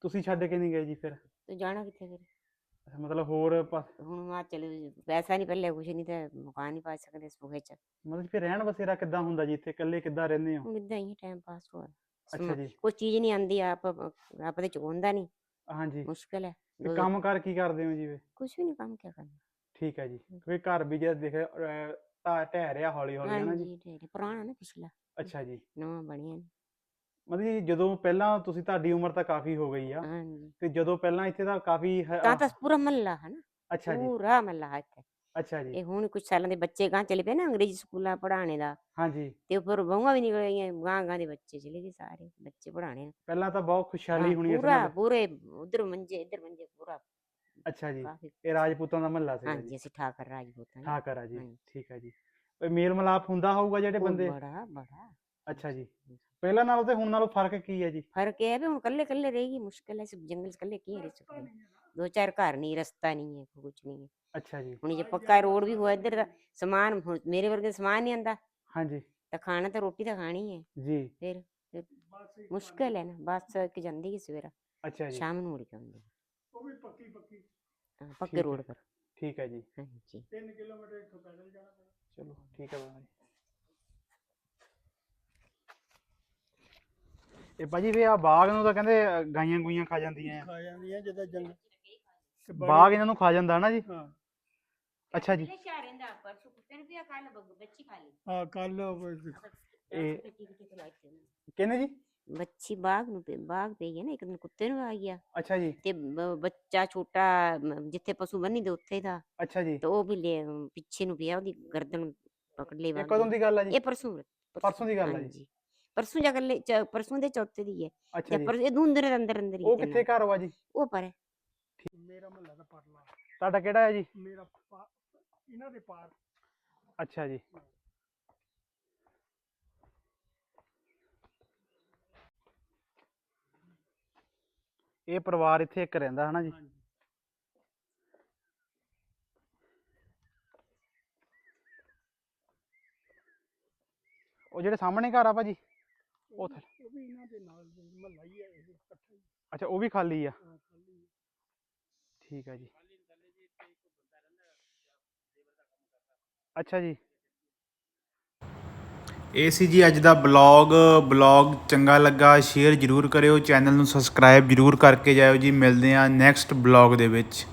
ਤੁਸੀਂ ਛੱਡ ਕੇ ਨਹੀਂ ਗਏ ਜੀ ਫਿਰ? ਤੂੰ ਜਾਣਾ ਕਿੱਥੇ ਫਿਰ? ਅੱਛਾ, ਮਤਲਬ ਹੋਰ ਹੁਣ ਮਾ ਚਲ ਪੈਸਾ ਨਹੀਂ ਪੱਲੇ ਕੁਛ ਨਹੀਂ ਤੇ ਮਕਾਨ ਨਹੀਂ ਪਾ ਸਕਦੇ ਸੁਖੇ ਚ। ਮਤਲਬ ਫਿਰ ਰਹਿਣ ਬਸੇਰਾ ਕਿੱਦਾਂ ਹੁੰਦਾ ਜੀ ਇੱਥੇ? ਇਕੱਲੇ ਕਿੱਦਾਂ ਰਹਿੰਦੇ ਹੋ? ਇਦਾਂ ਹੀ ਟਾਈਮ ਪਾਸ ਹੋ ਅੱਛਾ ਜੀ। ਕੋਈ ਚੀਜ਼ ਨਹੀਂ ਆਂਦੀ ਆਪ ਆਪ ਚੁੰਦਾ ਨਹੀਂ। ਹਾਂਜੀ। ਮੁਸ਼ਕਲ ਹੈ। ਤੇ ਕੰਮ ਕਰ ਕੀ ਕਰਦੇ ਹੋ ਜੀ ਵੇ? ਕੁਛ ਵੀ ਨਹੀਂ ਕੰਮ ਕਿਆ ਕਰਨਾ। ਠੀਕ ਹੈ ਜੀ। ਕਿਉਂਕਿ ਘਰ ਵੀ ਜੇ ਦੇਖ ਅਹ, ਢਾਹ ਢਹਿ ਰਿਹਾ ਹੌਲੀ ਹੌਲੀ ਹੈ ਨਾ ਜੀ ਹਾਂਜੀ ਪੁਰਾਣਾ ਨਾ ਪਿਛਲਾ। ਅੱਛਾ ਜੀ। ਨਵਾਂ ਬਣਿਆ ਨੀ। ਮਤਲਬ ਜੀ ਜਦੋਂ ਪਹਿਲਾਂ ਤੁਸੀਂ ਤੁਹਾਡੀ ਉਮਰ ਤਾਂ ਕਾਫੀ ਹੋ ਗਈ ਆ ਹਾਂਜੀ। ਤੇ ਜਦੋਂ ਪਹਿਲਾਂ ਇੱਥੇ ਤਾਂ ਕਾਫੀ ਹੈ- ਤਾਂ ਤਾਂ ਪੂਰਾ ਮੱਲਾ ਹੈ ਨਾ ਅੱਛਾ ਜੀ। ਪੂਰਾ ਮੱਲਾ ਇੱਥੇ। ਅੱਛਾ ਜੀ। ਇਹ ਹੁਣ ਕੁਝ ਸਾਲਾਂ ਦੇ ਬੱਚੇ ਗਾਂ ਚਲੇ ਪਏ ਨਾ ਅੰਗਰੇਜ਼ੀ ਸਕੂਲਾਂ ਪੜਾਣੇ ਦਾ। ਹਾਂਜੀ ਤੇ ਉੱਪਰ ਬਹੂਆਂ ਵੀ ਨਿਕਲ ਗਈਆਂ ਗਾਂ ਗਾਂ ਦੇ ਬੱਚੇ ਚਲੇ ਗਏ ਸਾਰੇ ਬੱਚੇ ਪੜਾਣੇ ਪਹਿਲਾਂ ਤਾਂ ਬਹੁਤ ਖੁਸ਼ਹਾਲੀ ਹੋਣੀ ਪੂਰਾ ਪੂਰੇ ਉਧਰ ਮੰਜੇ ਇੱਧਰ ਮੰਜੇ ਪੂਰਾ ਅੱਛਾ ਜੀ। ਇਹ ਰਾਜਪੂਤਾਂ ਦਾ ਮਹੱਲਾ ਸੀ ਹਾਂਜੀ ਅਸੀਂ ਠਾਕਰ ਰਾਜਪੂਤਾਂ ਹਾਂ ਕਰਾ ਜੀ। ਠੀਕ ਹੈ ਜੀ। ਮੇਲ ਮਲਾਪ ਹੁੰਦਾ ਹੋਊਗਾ ਜਿਹੜੇ ਬੰਦੇ? ਬੜਾ ਬੜਾ। ਅੱਛਾ ਜੀ। ਪਹਿਲਾਂ ਨਾਲੋਂ ਤੇ ਹੁਣ ਨਾਲੋਂ ਫ਼ਰਕ ਕੀ ਹੈ ਜੀ? ਫ਼ਰਕ ਇਹ ਹੈ ਵੀ ਹੁਣ ਕੱਲੇ ਕੱਲੇ ਰਹੇਗੀ ਮੁਸ਼ਕਿਲ ਹੈ ਜੰਗਲ ਕੱਲੇ ਕੀ ਰਹਿ ਸਕਦੇ। ਦੋ ਚਾਰ ਘਰ ਨਹੀਂ ਰਸਤਾ ਨਹੀਂ ਹੈ ਕੁਝ ਨਹੀਂ ਹੈ। ਅੱਛਾ ਜੀ। ਹੁਣ ਜੇ ਪੱਕਾ ਰੋਡ ਵੀ ਹੋਇਆ ਇੱਧਰ ਦਾ ਸਮਾਨ ਹੁਣ ਮੇਰੇ ਵਰਗੇ ਸਮਾਨ ਨਹੀਂ ਆਂਦਾ ਹਾਂਜੀ। ਤਾਂ ਖਾਣਾ ਤਾਂ ਰੋਟੀ ਤਾਂ ਖਾਣੀ ਹੈ ਜੀ। ਫਿਰ ਫਿਰ ਮੁਸ਼ਕਲ ਹੈ ਨਾ ਬੱਸ ਇੱਕ ਜਾਂਦੀ ਹੈ ਸਵੇਰਾ ਅੱਛਾ ਜੀ। ਸ਼ਾਮ ਨੂੰ ਮੁੜ ਕੇ ਆਉਂਦੀ ਹੈ ਉਹ ਵੀ ਪੱਕੀ ਪੱਕੀ। ਹਾਂ, ਠੀਕ ਪੱਕੇ ਹੈ। ਰੋਡ ਪਰ। ਠੀਕ ਹੈ ਜੀ। ਹਾਂਜੀ। 3 ਕਿਲੋਮੀਟਰ ਇੱਥੋਂ ਪੈਦਲ ਜਾਣਾ ਪੈਂਦਾ ਚਲੋ ਠੀਕ ਹੈ ਬਾਬਾ ਜੀ। ਇਹ ਭਾਜੀ ਵੀ ਆ ਬਾਗ ਨੂੰ ਤਾਂ ਕਹਿੰਦੇ ਅ, ਗਾਈਆਂ ਗੁਈਆਂ ਖਾ ਜਾਂਦੀਆਂ ਆ। ਖਾ ਜਾਂਦੀਆਂ ਜਦੋਂ ਜੰਗ ਬਾਗ ਇਹਨਾਂ ਨੂੰ ਖਾ ਜਾਂਦਾ ਨਾ ਜੀ? ਹਾਂ। ਅੱਛਾ ਜੀ। ਪਰਸੋਂ ਕੁੱਤੇ ਨੇ ਵੀ ਖਾ ਲ ਬੱਚੀ ਖਾ ਲਈ। ਹਾਂ ਕੱਲ ਇਹ ਕਹਿੰਦੇ ਜੀ? ਬੱਚੀ ਬਾਗ ਨੂੰ ਪੇ- ਬਾਗ ਪਈ ਹੈ ਨਾ ਇੱਕ ਦਿਨ ਕੁੱਤੇ ਨੂੰ ਆ ਗਿਆ ਅੱਛਾ ਜੀ। ਤੇ ਬ- ਬੱਚਾ ਛੋਟਾ ਮ, ਜਿੱਥੇ ਪਸ਼ੂ ਬੰਨੀ ਦੇ ਉੱਥੇ ਦਾ। ਅੱਛਾ ਜੀ। ਤੇ ਉਹ ਵੀ ਲੈ ਪਿੱਛੇ ਨੂੰ ਪਿਆ ਉਹਦੀ ਗਰਦਨ ਪਕੜ ਲਈ ਇਹ ਕਦੋਂ। ਦੀ ਗੱਲ ਆ ਜੀ? ਇਹ ਪਰਸੋਂ ਪਰਸੋਂ। ਦੀ ਗੱਲ ਆ ਜੀ। ਹਾਂਜੀ। ਪਰਸੋਂ ਜਾ ਲੈ ਪਰਸੋਂ ਦੇ ਚੌਥੇ ਦੀ ਹੈ। ਅੱਛਾ ਜਾਂ ਇਹ ਦੂੰਦਰ ਦੇ ਅੰਦਰ ਅੰਦਰ ਹੀ ਉਹ ਕਿੱਥੇ। ਘਰ ਵਾ ਜੀ? ਉਹ ਪਰ। ਹੈ। ਮੇਰਾ ਮਹੱਲਾ ਦਾ ਪਰਲਾ। ਤੁਹਾਡਾ ਕਿਹੜਾ ਹੈ ਜੀ? ਮੇਰਾ ਇਹਨਾਂ ਦੇ ਪਾਰ। ਅੱਛਾ ਜੀ। ਇਹ ਪਰਿਵਾਰ ਇੱਥੇ ਇੱਕ ਰਹਿੰਦਾ ਹਨਾ ਜੀ? ਹਾਂਜੀ। ਉਹ ਜਿਹੜੇ ਸਾਹਮਣੇ ਘਰ ਆ ਭਾਜੀ? ਉਹ ਉਹ ਵੀ- ਉਹ ਵੀ ਇਹਨਾਂ ਦੇ ਨਾਲ ਮਹੱਲਾ ਹੀ ਹੈ ਇਹ ਇਕੱਠਾ ਹੀ। ਅੱਛਾ ਉਹ ਵੀ ਖਾਲੀ ਆ? ਹਾਂ, ਖਾਲੀ ਹੈ। ਠੀਕ ਹੈ ਜੀ। ਅੱਛਾ ਜੀ। ਇਹ ਸੀ ਜੀ ਅੱਜ ਦਾ ਬਲੌਗ। ਬਲੌਗ ਚੰਗਾ ਲੱਗਾ, ਸ਼ੇਅਰ ਜਰੂਰ ਕਰਿਓ, ਚੈਨਲ ਨੂੰ ਸਬਸਕ੍ਰਾਈਬ ਜਰੂਰ ਕਰਕੇ ਜਾਇਓ ਜੀ। ਮਿਲਦੇ ਆ ਨੈਕਸਟ ਬਲੌਗ ਦੇ ਵਿੱਚ।